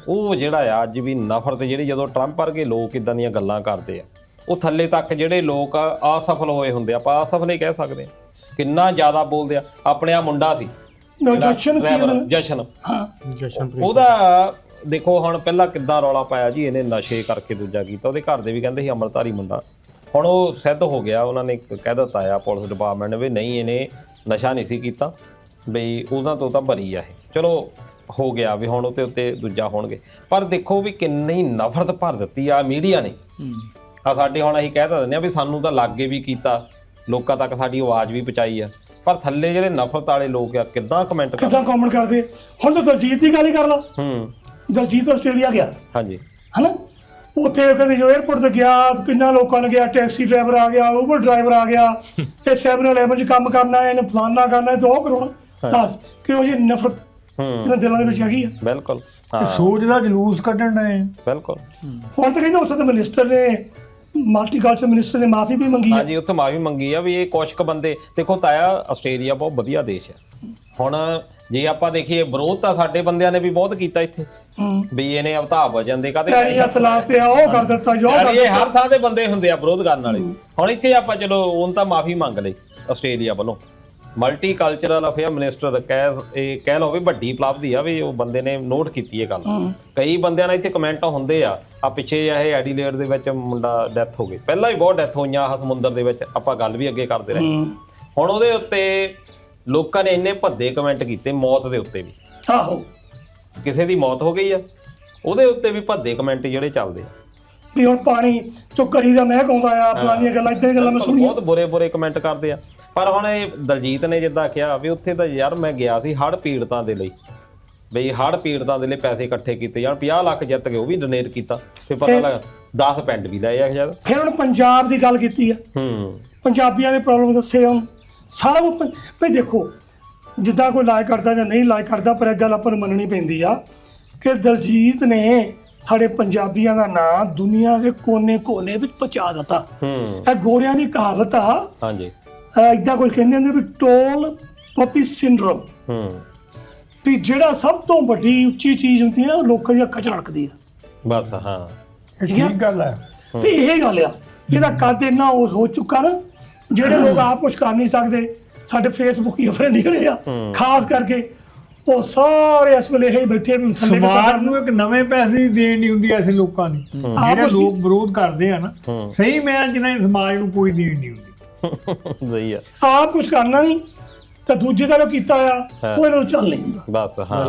ਉਹ ਜਿਹੜਾ ਆ ਅੱਜ ਵੀ ਨਫ਼ਰਤ ਜਿਹੜੀ ਜਦੋਂ ਟਰੰਪ ਵਰਗੇ ਲੋਕ ਇਦਾਂ ਦੀਆਂ ਗੱਲਾਂ ਕਰਦੇ ਆ ਉਹ ਥੱਲੇ ਤੱਕ ਜਿਹੜੇ ਲੋਕ ਅਸਫਲ ਹੋਏ ਹੁੰਦੇ ਆ ਆਪਾਂ ਅਸਫਲ ਹੀ ਕਹਿ ਸਕਦੇ ਆ। ਕਿੰਨਾ ਜ਼ਿਆਦਾ ਬੋਲਦੇ ਆ ਆਪਣੇ ਆ ਮੁੰਡਾ ਸੀ ਨੋ ਜਸ਼ਨ ਕੀ ਜਸ਼ਨ। ਹਾਂ। ਜਸ਼ਨਪ੍ਰੀਤ। ਉਹਦਾ ਦੇਖੋ ਹੁਣ ਪਹਿਲਾਂ ਕਿੱਦਾਂ ਰੌਲਾ ਪਾਇਆ ਜੀ ਇਹਨੇ ਨਸ਼ੇ ਕਰਕੇ ਦੂਜਾ ਕੀਤਾ। ਉਹਦੇ ਘਰ ਦੇ ਵੀ ਕਹਿੰਦੇ ਸੀ ਅਮਰਧਾਰੀ ਮੁੰਡਾ। ਹੁਣ ਉਹ ਸਿੱਧ ਹੋ ਗਿਆ ਉਹਨਾਂ ਨੇ ਕਹਿ ਦਿੱਤਾ ਆ ਪੁਲਿਸ ਡਿਪਾਰਟਮੈਂਟ ਨੇ ਵੀ ਨਹੀਂ ਇਹਨੇ ਨਸ਼ਾ ਨਹੀਂ ਸੀ ਕੀਤਾ। ਬਈ ਉਹਨਾਂ ਤੋਂ ਤਾਂ ਬਰੀ ਆ ਇਹ। ਚਲੋ ਹੋ ਗਿਆ ਵੀ ਹੁਣ ਉਹਤੇ ਉੱਤੇ ਦੂਜਾ ਹੋਣਗੇ। ਪਰ ਦੇਖੋ ਵੀ ਕਿੰਨੀ ਨਫ਼ਰਤ ਭਰ ਦਿੱਤੀ ਆ ਮੀਡੀਆ ਨੇ। ਆ ਸਾਡੇ ਹੁਣ ਅਸੀਂ ਕਹਿ ਤਾਂ ਦਿੰਦੇ ਆ ਵੀ ਸਾਨੂੰ ਤਾਂ ਲਾਗੇ ਵੀ ਕੀਤਾ। ਲੋਕਾਂ ਤੱਕ ਸਾਡੀ ਆਵਾਜ਼ ਵੀ ਪਹੁੰਚਾਈ ਆ। ਪਰ ਥੱਲੇ ਜਿਹੜੇ ਨਫ਼ਰਤ ਵਾਲੇ ਲੋਕ ਆ ਕਿੱਦਾਂ ਕਮੈਂਟ ਕਰ ਕਿੱਦਾਂ ਕਮੈਂਟ ਕਰਦੇ? ਹੁਣ ਤਾਂ ਦਲਜੀਤ ਦੀ ਗੱਲ ਹੀ ਕਰ ਲਾ। ਹੂੰ। ਦਲਜੀਤ ਆਸਟ੍ਰੇਲੀਆ ਗਿਆ। ਹਾਂਜੀ। ਹਨਾ? ਉੱਥੇ ਕਦੇ ਜੋ 에어ਪੋਰਟ ਤੇ ਗਿਆ ਕਿੰਨਾ ਲੋਕਾਂ ਨੇ ਗਿਆ ਟੈਕਸੀ ਡਰਾਈਵਰ ਆ ਗਿਆ ਉਬਰ ਡਰਾਈਵਰ ਆ ਗਿਆ। ਇਹ 7-11 ਚ ਕੰਮ ਕਰਨਾ ਹੈ ਇਹਨੇ ਫਲਾਨਾ ਕਰਨਾ ਹੈ ਤੇ ਉਹ ਕਰਾਉਣਾ ਦੱਸ ਕਿਉਂ ਜੀ ਨਫ਼ਰਤ ਇਹਨਾਂ ਦਿਲਾਂ ਦੇ ਵਿੱਚ ਹੈਗੀ ਆ। ਬਿਲਕੁਲ ਹਾਂ। ਸੋਚ ਦਾ ਜਲੂਸ ਕੱਢਣ ਆ। ਬਿਲਕੁਲ। ਹੁਣ ਤਾਂ ਕਹਿੰਦੇ ਉੱਥੇ ਦੇ ਮਿਨਿਸਟਰ ਨੇ ਮਲਟੀਕਲਚਰ ਮਿਨਿਸਟਰ ਨੇ ਮਾਫੀ ਵੀ ਮੰਗੀ ਹੈ ਹਾਂਜੀ ਉੱਥੇ ਮਾਫੀ ਮੰਗੀ ਆ ਵੀ ਇਹ ਕੁਛ ਕੁ ਬੰਦੇ ਦੇਖੋ ਤਾਇਆ ਆਸਟ੍ਰੇਲੀਆ ਬਹੁਤ ਵਧੀਆ ਦੇਸ਼ ਹੈ ਹੁਣ ਜੇ ਆਪਾਂ ਦੇਖੀਏ ਵਿਰੋਧ ਤਾਂ ਸਾਡੇ ਬੰਦਿਆਂ ਨੇ ਵੀ ਬਹੁਤ ਕੀਤਾ ਇੱਥੇ। ਹੂੰ। ਵੀ ਇਹਨੇ ਅਵਤਾਰ ਵਜਨ ਦੇ ਕਾਦੇ ਹੱਥ ਲਾ ਤੇ ਉਹ ਕਰ ਦਿੱਤਾ ਜੋ ਕਰ ਇਹ ਹਰ ਥਾਂ ਤੇ ਬੰਦੇ ਹੁੰਦੇ ਆ ਵਿਰੋਧ ਕਰਨ ਵਾਲੇ। ਹੁਣ ਇੱਥੇ ਆਪਾਂ ਚਲੋ ਉਹਨਾਂ ਤਾਂ ਮਾਫੀ ਮੰਗ ਲਈ ਆਸਟ੍ਰੇਲੀਆ ਵੱਲੋਂ। ਮਲਟੀ ਕਲਚਰਲ ਅਫੇਅਰ ਮਿਨਿਸਟਰ ਕਹਿ ਇਹ ਕਹਿ ਲਓ ਵੀ ਵੱਡੀ ਉਪਲਬਧੀ ਆ ਵੀ ਉਹ ਬੰਦੇ ਨੇ ਨੋਟ ਕੀਤੀ ਇਹ ਗੱਲ। ਕਈ ਬੰਦਿਆਂ ਨਾਲ ਇੱਥੇ ਕਮੈਂਟ ਹੁੰਦੇ ਆ ਆ ਪਿੱਛੇ ਜਿਹੇ ਇਹ ਐਡੀਲੇਡ ਦੇ ਵਿੱਚ ਮੁੰਡਾ ਡੈਥ ਹੋ ਗਈ ਪਹਿਲਾਂ ਵੀ ਬਹੁਤ ਡੈਥ ਹੋਈਆਂ ਸਮੁੰਦਰ ਦੇ ਵਿੱਚ ਆਪਾਂ ਗੱਲ ਵੀ ਅੱਗੇ ਕਰਦੇ ਰਹੇ। ਹੂੰ। ਹੁਣ ਉਹਦੇ ਉੱਤੇ ਲੋਕਾਂ ਨੇ ਇੰਨੇ ਭੱਦੇ ਕਮੈਂਟ ਕੀਤੇ ਮੌਤ ਦੇ ਉੱਤੇ ਵੀ। ਆਹੋ। ਕਿਸੇ ਦੀ ਮੌਤ ਹੋ ਗਈ ਆ ਉਹਦੇ ਉੱਤੇ ਵੀ ਭੱਦੇ ਕਮੈਂਟ ਜਿਹੜੇ ਚੱਲਦੇ ਆ। ਵੀ ਹੁਣ ਪਾਣੀ ਚੋਂ ਕਰੀ ਦਾ ਮਹਿਕ ਆਉਂਦਾ ਆ ਫਲਾਨੀਆਂ ਗੱਲਾਂ ਇਦਾਂ ਗੱਲਾਂ ਮੈਂ ਸੁਣੀਆਂ। ਬਹੁਤ ਬੁਰੇ ਬੁਰੇ ਕਮੈਂਟ ਕਰਦੇ ਆ। ਪਰ ਹੁਣ ਇਹ ਦਲਜੀਤ ਨੇ ਜਿੱਦਾਂ ਕਿਹਾ ਵੀ ਉੱਥੇ ਤਾਂ ਯਾਰ ਮੈਂ ਗਿਆ ਸੀ ਹੜ੍ਹ ਪੀੜਤਾਂ ਦੇ ਲਈ। ਬਈ ਹੜ੍ਹ ਪੀੜਤਾਂ ਦੇ ਲਈ ਪੈਸੇ ਇਕੱਠੇ ਕੀਤੇ ਜਾਣ 50 ਲੱਖ ਜਿੱਤ ਕੇ ਉਹ ਵੀ ਡੋਨੇਟ ਕੀਤਾ। ਫਿਰ ਪਤਾ ਲੱਗਾ 10 ਪਿੰਡ ਵੀ ਲਏ ਆ ਸ਼ਾਇਦ ਫਿਰ ਹੁਣ ਪੰਜਾਬ ਦੀ ਗੱਲ ਕੀਤੀ ਆ। ਹੂੰ। ਪੰਜਾਬੀਆਂ ਦੇ ਪ੍ਰੋਬਲਮ ਦੱਸੇ ਹੁਣ। ਸਾਰਾ ਕੁਝ ਵੀ ਦੇਖੋ ਜਿੱਦਾਂ ਕੋਈ ਲਾਇਕ ਕਰਦਾ ਜਾਂ ਨਹੀਂ ਲਾਇਕ ਕਰਦਾ ਪਰ ਇੱਕ ਗੱਲ ਆਪਾਂ ਨੂੰ ਮੰਨਣੀ ਪੈਂਦੀ ਆ ਕਿ ਦਲਜੀਤ ਨੇ ਸਾਡੇ ਪੰਜਾਬੀਆਂ ਦਾ ਨਾਂ ਦੁਨੀਆ ਦੇ ਕੋਨੇ-ਕੋਨੇ ਵਿੱਚ ਪਹੁੰਚਾ ਦਿੱਤਾ। ਹੂੰ। ਇਹ ਗੋਰਿਆਂ ਦੀ ਕਹਾਵਤ ਆ। ਹਾਂਜੀ। ਇਦਾਂ ਕੋਈ ਕਹਿੰਦੇ ਹੁੰਦੇ ਵੀ ਟੋਲ ਪਪੀ ਸਿੰਡਰੋਮ। ਹੂੰ। ਵੀ ਜਿਹੜਾ ਸਭ ਤੋਂ ਵੱਡੀ ਉੱਚੀ ਚੀਜ਼ ਹੁੰਦੀ ਹੈ ਨਾ ਉਹ ਲੋਕਾਂ ਦੀਆਂ ਅੱਖਾਂ 'ਚ ਰੜਕਦੀ ਆ। ਬਸ ਹਾਂ। ਇਹ ਠੀਕ ਗੱਲ ਹੈ ਤੇ ਇਹ ਗੱਲ ਆ ਇਹਦਾ ਕੱਦ ਇੰਨਾ ਹੋ ਚੁੱਕਾ ਨਾ ਜਿਹੜੇ ਲੋਕ ਆਪ ਕੁਝ ਕਰ ਨਹੀਂ ਸਕਦੇ ਸਾਡੇ ਫੇਸਬੁੱਕ ਹੀ ਫਰੈਂਡ ਜਿਹੜੇ ਆ। ਖਾਸ ਕਰਕੇ ਉਹ ਸਾਰੇ ਇਸ ਵੇਲੇ ਇਹ ਬੈਠੇ ਵੀ ਥੱਲੇ ਸਮਾਜ ਨੂੰ ਇੱਕ ਨਵੇਂ ਪੈਸੇ ਦੀ ਦੇਣ ਨਹੀਂ ਹੁੰਦੀ ਐਸੇ ਲੋਕਾਂ ਦੀ। ਜਿਹੜੇ ਲੋਕ ਵਿਰੋਧ ਕਰਦੇ ਆ ਨਾ ਸਹੀ ਮੈਂ ਜਿਹਨਾਂ ਸਮਾਜ ਨੂੰ ਕੋਈ ਦੇਣ ਨਹੀਂ ਹੁੰਦੀ। ਸਹੀ ਆ। ਆਪ ਕੁਝ ਕਰਨਾ ਨਹੀਂ ਤਾਂ ਦੂਜੇ ਦਾ ਜੋ ਕੀਤਾ ਆ ਉਹ ਇਹਨਾਂ ਨੂੰ ਚੱਲ ਨਹੀਂ ਹੁੰਦਾ। ਬਸ ਹਾਂ।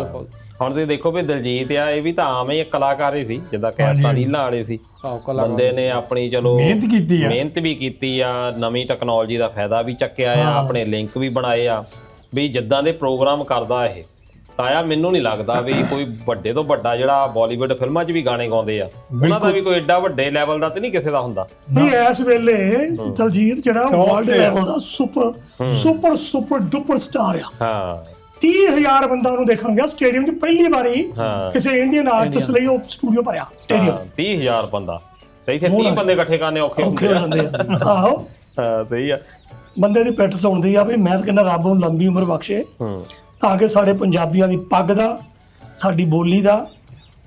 ਹੁਣ ਤੁਸੀਂ ਦੇਖੋ ਵੀ ਦਲਜੀਤ ਆ ਇਹ ਵੀ ਤਾਂ ਆਮ ਹੀ ਇੱਕ ਕਲਾਕਾਰ ਹੀ ਸੀ ਜਿੱਦਾਂ ਕੈਸਟਾਂ ਰੀਲਾਂ ਵਾਲੇ ਸੀ। ਬੰਦੇ ਨੇ ਆਪਣੀ ਚਲੋ ਮਿਹਨਤ ਕੀਤੀ ਆ। ਮਿਹਨਤ ਵੀ ਕੀਤੀ ਆ ਨਵੀਂ ਟੈਕਨੋਲੋਜੀ ਦਾ ਫਾਇਦਾ ਵੀ ਚੱਕਿਆ ਆ ਆਪਣੇ ਲਿੰਕ ਵੀ ਬਣਾਏ ਆ ਵੀ ਜਿੱਦਾਂ ਦੇ ਪ੍ਰੋਗਰਾਮ ਕਰਦਾ ਇਹ ਤਾਇਆ ਮੈਨੂੰ ਨਹੀਂ ਲੱਗਦਾ ਵੀ ਕੋਈ ਵੱਡੇ ਤੋਂ ਵੱਡਾ ਜਿਹੜਾ ਬਾਲੀਵੁੱਡ ਫਿਲਮਾਂ 'ਚ ਵੀ ਗਾਣੇ ਗਾਉਂਦੇ ਆ ਉਹਨਾਂ ਦਾ ਵੀ ਕੋਈ ਐਡਾ ਵੱਡੇ ਲੈਵਲ ਦਾ ਤੇ ਨਹੀਂ ਕਿਸੇ ਦਾ ਹੁੰਦਾ। ਵੀ ਇਸ ਵੇਲੇ ਦਲਜੀਤ ਜਿਹੜਾ ਵਰਲਡ। ਲੈਵਲ ਦਾ super super super duper star ਆ। ਹਾਂ। 30000 ਬੰਦਾ ਉਹਨੂੰ ਦੇਖਣ ਗਿਆ ਸਟੇਡੀਅਮ 'ਚ ਪਹਿਲੀ ਵਾਰੀ ਹਾਂ। ਕਿਸੇ ਇੰਡੀਅਨ ਆਰਟਿਸਟ ਲਈ ਉਹ ਸਟੂਡੀਓ ਭਰਿਆ ਸਟੇਡੀਅਮ ਹਾਂ, 30000 ਬੰਦਾ। ਤੇ ਇੱਥੇ 30 ਬੰਦੇ ਇਕੱਠੇ ਕਰਨੇ ਔਖੇ ਔਖੇ ਹੁੰਦੇ ਆ। ਜਾਂਦੇ ਆ। ਆਹੋ। ਹਾਂ ਸਹੀ ਆ। ਬੰਦੇ ਦੀ ਪਿੱਠ ਸੁਣਦੀ ਆ ਵੀ ਮੈਂ ਤਾਂ ਕਹਿੰਦਾ ਰੱਬ ਨੂੰ ਲੰਬੀ ਉਮਰ ਬਖਸ਼ੇ। ਹੂੰ। ਤਾਂ ਕਿ ਸਾਡੇ ਪੰਜਾਬੀਆਂ ਦੀ ਪੱਗ ਦਾ ਸਾਡੀ ਬੋਲੀ ਦਾ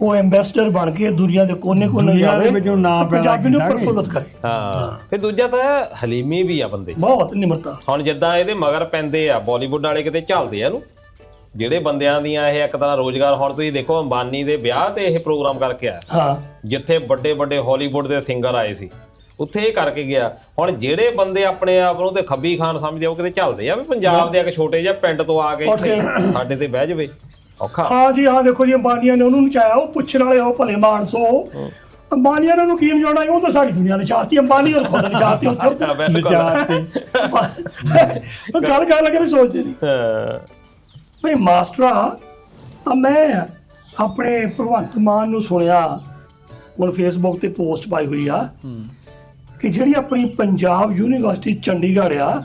ਉਹ ਐਮਬੈਸਡਰ ਬਣ ਕੇ ਦੁਨੀਆ ਦੇ ਕੋਨੇ-ਕੋਨੇ ਦੁਨੀਆ ਦੇ ਜਾਵੇ ਵਿੱਚੋਂ ਨਾਂ ਤੇ ਪੈਦਾ ਪੰਜਾਬੀ ਨੂੰ ਕੀਤਾ ਕਿ- ਪ੍ਰਫੁੱਲਤ ਕਰੇ। ਹਾਂ। ਫਿਰ ਦੂਜਾ ਤਾਂ ਹਲੀਮੀ ਵੀ ਆ ਬੰਦੇ। 'ਚ। ਬਹੁਤ ਨਿਮਰਤਾ। ਹੁਣ ਜਿੱਦਾਂ ਇਹਦੇ ਮਗਰ ਪੈਂਦੇ ਆ ਬਾਲੀਵੁੱਡ ਵਾਲੇ ਕਿਤੇ ਚੱਲਦੇ ਆ ਇਹਨੂੰ। ਜਿਹੜੇ ਬੰਦਿਆਂ ਦੀਆਂ ਇਹ ਇੱਕ ਤਰ੍ਹਾਂ ਰੋਜ਼ਗਾਰ ਹੁਣ ਤੁਸੀਂ ਦੇਖੋ ਅੰਬਾਨੀ ਦੇ ਵਿਆਹ ਤੇ ਇਹ ਪ੍ਰੋਗਰਾਮ ਕਰਕੇ ਆਇਆ। ਹਾਂ। ਜਿੱਥੇ ਵੱਡੇ ਵੱਡੇ ਹਾਲੀਵੁੱਡ ਦੇ ਸਿੰਗਰ ਆਏ ਸੀ। ਉੱਥੇ ਇਹ ਕਰਕੇ ਗਿਆ। ਹੁਣ ਜਿਹੜੇ ਬੰਦੇ ਆਪਣੇ ਆਪ ਨੂੰ ਤੇ ਖੱਬੀ ਖਾਨ ਸਮਝਦੇ ਆ ਉਹ ਕਿਤੇ ਚੱਲਦੇ ਆ ਵੀ ਪੰਜਾਬ ਦੇ ਇੱਕ ਛੋਟੇ ਜਿਹਾ ਪਿੰਡ ਤੋਂ ਆ ਕੇ ਇੱਥੇ ਸਾਡੇ ਤੇ ਬਹਿ ਜਾਵੇ। ਔਖਾ। ਹਾਂ ਜੀ ਹਾਂ ਦੇਖੋ ਜੀ ਅੰਬਾਨੀਆਂ ਨੇ ਉਹਨੂੰ ਨਚਾਇਆ। ਉਹ ਪੁੱਛਣ ਵਾਲੇ ਉਹ ਭਲੇ ਮਾਨਸੋ ਅੰਬਾਨੀਆਂ ਨੇ ਕੀ ਨਚਾਉਣਾ ਉਹ ਤਾਂ ਸਾਰੀ ਦੁਨੀਆ ਨੇ ਚਾਹਤੀ ਅੰਬਾਨੀ ਉਹ ਖੁਦ ਨਚਾਤੀ। ਉੱਥੇ ਹਾਂ, ਬਿਲਕੁਲ। ਨਜਾਤ ਤੇ ਉਹ ਗੱਲ ਕਰ ਲੱਗੇ ਸੋਚਦੇ ਨਹੀਂ ਹਾਂ, ਭਈ ਮਾਸਟਰਾ ਆ ਮੈਂ ਆਪਣੇ ਭਗਵੰਤ ਮਾਨ ਨੂੰ ਸੁਣਿਆ। ਹੁਣ ਫੇਸਬੁੱਕ ਤੇ ਪੋਸਟ ਪਾਈ ਹੋਈ ਆ ਕਿ ਜਿਹੜੀ ਆਪਣੀ ਪੰਜਾਬ ਯੂਨੀਵਰਸਿਟੀ ਚੰਡੀਗੜ੍ਹ ਆ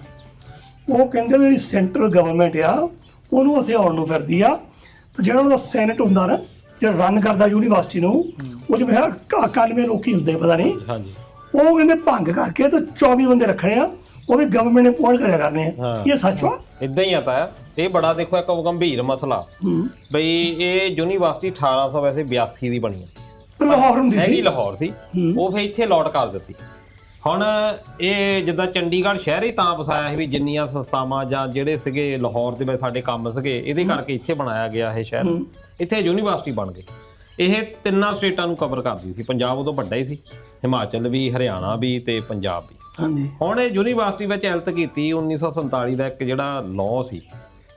ਉਹ ਕਹਿੰਦੇ ਜਿਹੜੀ ਸੈਂਟਰਲ ਗਵਰਨਮੈਂਟ ਆ ਉਹਨੂੰ ਉੱਥੇ ਆਉਣ ਨੂੰ ਫਿਰਦੀ ਆ। ਤੇ ਜਿਹੜਾ ਉਹਦਾ ਸੈਨੇਟ ਹੁੰਦਾ ਨਾ ਜਿਹੜਾ ਰਨ ਕਰਦਾ ਯੂਨੀਵਰਸਿਟੀ ਨੂੰ ਉਹ ਜਿਵੇਂ 91 ਲੋਕੀ ਹੁੰਦੇ ਪਤਾ ਨਹੀਂ। ਹਾਂਜੀ। ਉਹ ਕਹਿੰਦੇ ਭੰਗ ਕਰਕੇ ਤੇ 24 ਬੰਦੇ ਰੱਖਣੇ ਆ। ਉਹ ਵੀ ਗਵਰਨਮੈਂਟ ਨੇ ਪਹੁੰਚ ਕਰਿਆ ਕਰਨੇ ਆ। ਇਹ ਸੱਚ ਵਾ? ਇਦਾਂ ਹੀ ਆਤਾ ਹੈ ਇਹ ਬੜਾ ਦੇਖੋ ਇੱਕ ਗੰਭੀਰ ਮਸਲਾ। ਬਈ ਇਹ ਯੂਨੀਵਰਸਿਟੀ 1800 ਵੈਸੇ 82 ਦੀ ਬਣੀ ਹੈ ਲਾਹੌਰ ਹੁੰਦੀ ਸੀ। ਲਾਹੌਰ ਸੀ। ਉਹ ਫੇ ਇੱਥੇ ਲੋਟ ਕਰ ਦਿੱਤੀ। ਹੁਣ ਇਹ ਜਿੱਦਾਂ ਚੰਡੀਗੜ੍ਹ ਸ਼ਹਿਰ ਹੀ ਤਾਂ ਵਸਾਇਆ ਸੀ ਵੀ ਜਿੰਨੀਆਂ ਸੰਸਥਾਵਾਂ ਜਾਂ ਜਿਹੜੇ ਸੀਗੇ ਲਾਹੌਰ ਦੇ ਵਿੱਚ ਸਾਡੇ ਕੰਮ ਸੀਗੇ ਇਹਦੇ ਕਰਕੇ ਇੱਥੇ ਬਣਾਇਆ ਗਿਆ ਇਹ ਸ਼ਹਿਰ। ਇੱਥੇ ਯੂਨੀਵਰਸਿਟੀ ਬਣ ਗਈ। ਇਹ ਤਿੰਨਾਂ ਸਟੇਟਾਂ ਨੂੰ ਕਵਰ ਕਰਦੀ ਸੀ। ਪੰਜਾਬ ਉਦੋਂ ਵੱਡਾ ਹੀ ਸੀ। ਹਿਮਾਚਲ ਵੀ ਹਰਿਆਣਾ ਵੀ ਤੇ ਪੰਜਾਬ ਵੀ। ਹਾਂਜੀ। ਹੁਣ ਇਹ ਯੂਨੀਵਰਸਿਟੀ ਵਿੱਚ ਐਲਤ ਕੀਤੀ 1947 ਦਾ ਇੱਕ ਜਿਹੜਾ ਲਾਅ ਸੀ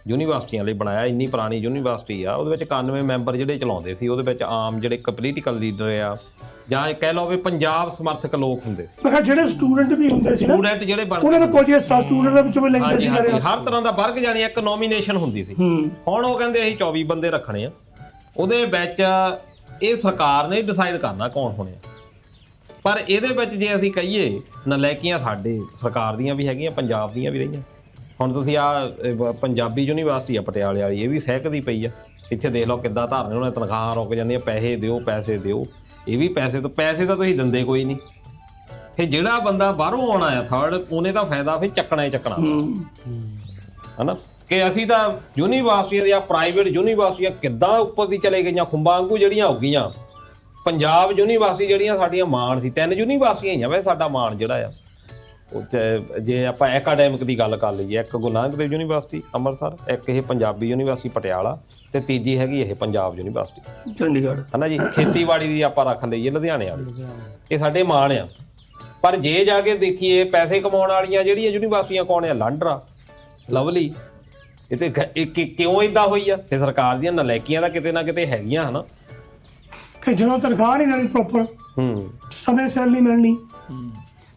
ਯੂਨੀਵਰਸਿਟੀਆਂ ਲਈ ਬਣਾਇਆ ਇੰਨੀ ਪੁਰਾਣੀ ਯੂਨੀਵਰਸਿਟੀ ਆ ਉਹਦੇ ਵਿੱਚ 91 ਮੈਂਬਰ ਜਿਹੜੇ ਚਲਾਉਂਦੇ ਸੀ ਉਹਦੇ ਵਿੱਚ ਆਮ ਜਿਹੜੇ ਪੋਲੀਟੀਕਲ ਲੀਡਰ ਆ ਜਾਂ ਇਹ ਕਹਿ ਲਓ ਵੀ ਪੰਜਾਬ ਸਮਰਥਕ ਲੋਕ ਹੁੰਦੇ ਮੈਂ ਕਿਹਾ ਜਿਹੜੇ ਸਟੂਡੈਂਟ ਵੀ ਹੁੰਦੇ ਸੀ ਨਾ ਸਟੂਡੈਂਟ ਜਿਹੜੇ ਬਣਦੇ ਉਹਨਾਂ ਨੂੰ ਕੁਝ ਹਿੱਸਾ ਸਟੂਡੈਂਟ ਦੇ ਵਿੱਚੋਂ ਵੀ ਲੈਂਦੇ ਸੀ ਕਰੇ ਹਰ ਤਰ੍ਹਾਂ ਦਾ ਵਰਗ ਜਾਣੀ ਇੱਕ ਨੋਮੀਨੇਸ਼ਨ ਹੁੰਦੀ ਸੀ। ਹੁਣ ਉਹ ਕਹਿੰਦੇ ਅਸੀਂ 24 ਬੰਦੇ ਰੱਖਣੇ ਆ। ਉਹਦੇ ਵਿੱਚ ਇਹ ਸਰਕਾਰ ਨੇ ਡਿਸਾਈਡ ਕਰਨਾ ਕੌਣ ਹੋਣੇ। ਆ ਪਰ ਇਹਦੇ ਵਿੱਚ ਜੇ ਅਸੀਂ ਕਹੀਏ ਨਲਾਇਕੀਆਂ ਸਾਡੇ ਸਰਕਾਰ ਦੀਆਂ ਵੀ ਹੈਗੀਆਂ ਪੰਜਾਬ ਦੀਆਂ ਵੀ ਰਹੀਆਂ। ਹੁਣ ਤੁਸੀਂ ਆ ਪੰਜਾਬੀ ਯੂਨੀਵਰਸਿਟੀ ਆ ਪਟਿਆਲੇ ਵਾਲੀ ਇਹ ਵੀ ਸਹਿਕਦੀ ਪਈ ਆ। ਇੱਥੇ ਦੇਖ ਲਓ ਕਿੱਦਾਂ ਧਰਨੇ ਉਹਨਾਂ ਤਨਖਾਹਾਂ ਰੁਕ ਜਾਂਦੀਆਂ ਪੈਸੇ ਦਿਓ ਪੈਸੇ ਦਿਓ। ਇਹ ਵੀ ਪੈਸੇ ਤੋਂ ਪੈਸੇ ਤਾਂ ਤੁਸੀਂ ਦਿੰਦੇ ਕੋਈ ਨਹੀਂ। ਤੇ ਜਿਹੜਾ ਬੰਦਾ ਬਾਹਰੋਂ ਆਉਣਾ ਆ ਥਰਡ ਉਹਨੇ ਤਾਂ ਫਾਇਦਾ ਫਿਰ ਚੱਕਣਾ ਹੀ ਚੱਕਣਾ। ਹਨਾ? ਕਿ ਅਸੀਂ ਤਾਂ ਯੂਨੀਵਰਸਿਟੀਆਂ ਦੀਆਂ ਪ੍ਰਾਈਵੇਟ ਯੂਨੀਵਰਸਿਟੀਆਂ ਕਿੱਦਾਂ ਉੱਪਰ ਦੀ ਚਲੇ ਗਈਆਂ ਖੁੰਬਾਂ ਵਾਂਗੂ ਜਿਹੜੀਆਂ ਹੋ ਗਈਆਂ ਪੰਜਾਬ ਯੂਨੀਵਰਸਿਟੀ ਜਿਹੜੀਆਂ ਸਾਡੀਆਂ ਮਾਣ ਸੀ ਤਿੰਨ ਯੂਨੀਵਰਸਿਟੀਆਂ ਹੀ ਆ ਵੈਸੇ ਸਾਡਾ ਮਾਣ ਜਿਹੜਾ ਆ। ਉੱਥੇ ਜੇ ਆਪਾਂ ਐਕੈਡੈਮਿਕ ਦੀ ਗੱਲ ਕਰ ਲਈਏ ਇੱਕ ਗੁਰੂ ਨਾਨਕ ਦੇਵ ਯੂਨੀਵਰਸਿਟੀ ਅੰਮ੍ਰਿਤਸਰ ਇੱਕ ਇਹ ਪੰਜਾਬੀ ਯੂਨੀਵਰਸਿਟੀ ਪਟਿਆਲਾ ਤੇ ਤੀਜੀ ਹੈਗੀ ਇਹ ਪੰਜਾਬ ਯੂਨੀਵਰਸਿਟੀ। ਚੰਡੀਗੜ੍ਹ। ਹਨਾ ਜੀ? ਖੇਤੀਬਾੜੀ ਦੀ ਆਪਾਂ ਰੱਖ ਲਈਏ ਲੁਧਿਆਣੇ ਵਾਲੀ। ਇਹ ਸਾਡੇ ਮਾਣ ਆ। ਪਰ ਜੇ ਜਾ ਕੇ ਦੇਖੀਏ ਪੈਸੇ ਕਮਾਉਣ ਵਾਲੀਆਂ ਜਿਹੜੀਆਂ ਯੂਨੀਵਰਸਿਟੀਆਂ ਕੌਣ ਆ? ਲਾਂਡਰਾ ਲਵਲੀ। ਇਹ ਤੇ ਕਿਉਂ ਇਦਾਂ ਹੋਈ ਆ? ਤੇ ਸਰਕਾਰ ਦੀਆਂ ਨਲਾਇਕੀਆਂ ਦਾ ਕਿਤੇ ਨਾ ਕਿਤੇ ਹੈਗੀਆਂ ਹਨਾ? ਕਿ ਜਦੋਂ ਤਨਖਾਹ ਨਹੀਂ ਦੇਣੀ ਪ੍ਰੋਪਰ ਹੂੰ। ਸਮੇਂ ਸਿਰ ਨਹੀਂ ਮਿਲਣੀ।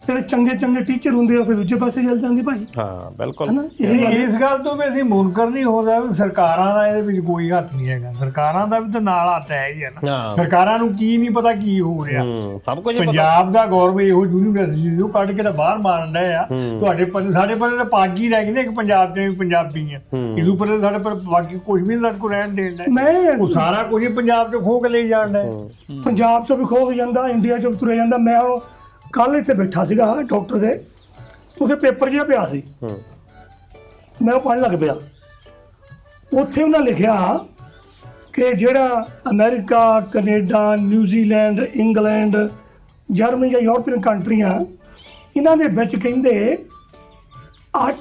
ਜਿਹੜੇ ਚੰਗੇ ਚੰਗੇ ਟੀਚਰ ਹੁੰਦੇ ਆ ਫਿਰ ਦੂਜੇ ਪਾਸੇ ਚੱਲ ਜਾਂਦੇ ਭਾਈ। ਹਾਂ ਬਿਲਕੁਲ। ਹਨਾ? ਇਹ ਗੱਲ ਇਸ ਗੱਲ ਤੋਂ ਵੀ ਅਸੀਂ ਮੁਨਕਰ ਨਹੀਂ ਹੋ ਸਕਦੇ ਵੀ ਸਰਕਾਰਾਂ ਦਾ ਇਹਦੇ ਵਿੱਚ ਕੋਈ ਹੱਥ ਨਹੀਂ ਹੈਗਾ। ਸਰਕਾਰਾਂ ਦਾ ਵੀ ਤਾਂ ਨਾਲ ਹੱਥ ਹੈ ਹੀ ਹੈ ਨਾ। ਹਾਂ। ਸਰਕਾਰਾਂ ਨੂੰ ਕੀ ਨਹੀਂ ਪਤਾ ਕੀ ਹੋ ਰਿਹਾ। ਹੂੰ ਸਭ ਕੁਝ ਪਤਾ। ਪੰਜਾਬ ਦਾ ਗੌਰਵ ਇਹੋ ਯੂਨੀਵਰਸਿਟੀ ਉਹ ਕੱਢ ਕੇ ਤਾਂ ਬਾਹਰ ਮਾਰਨ ਡਏ ਆ। ਤੁਹਾਡੇ ਪੱਲੇ ਸਾਡੇ ਪੱਲੇ ਤਾਂ ਪੱਗ ਰਹਿ ਗਈ ਨਾ ਇੱਕ ਪੰਜਾਬ ਦੇ ਵੀ ਪੰਜਾਬੀ ਆ। ਇਹਦੂ ਪੱਲੇ ਸਾਡੇ ਪਰ ਬਾਕੀ ਕੁਝ ਵੀ ਨਹੀਂ ਸਾਡੇ ਕੋਲ ਰਹਿਣ ਦੇਣ ਦਾ ਮੈਂ ਉਹ ਸਾਰਾ ਕੁਝ ਹੀ ਪੰਜਾਬ ਚੋਂ ਖੋਹ ਕੇ ਲਈ ਜਾਣ ਡਏ। ਪੰਜਾਬ ਚੋਂ ਵੀ ਖੋ ਹੋ ਜਾਂਦਾ ਇੰਡੀਆ ਚੋਂ ਵੀ ਤੁਰਿਆ ਜਾਂਦਾ। ਮੈਂ ਉਹ ਕੱਲ ਇੱਥੇ ਬੈਠਾ ਸੀਗਾ ਡਾਕਟਰ ਦੇ ਉੱਥੇ ਪੇਪਰ ਜਿਹਾ ਪਿਆ ਸੀ। ਹੂੰ। ਮੈਂ ਉਹ ਪੜ੍ਹਨ ਲੱਗ ਪਿਆ। ਉੱਥੇ ਉਹਨਾਂ ਲਿਖਿਆ ਕਿ ਜਿਹੜਾ America Canada New Zealand England Germany ਜਾਂ ਯੂਰਪੀਅਨ ਕੰਟਰੀਆਂ ਇਹਨਾਂ ਦੇ ਵਿੱਚ ਕਹਿੰਦੇ 8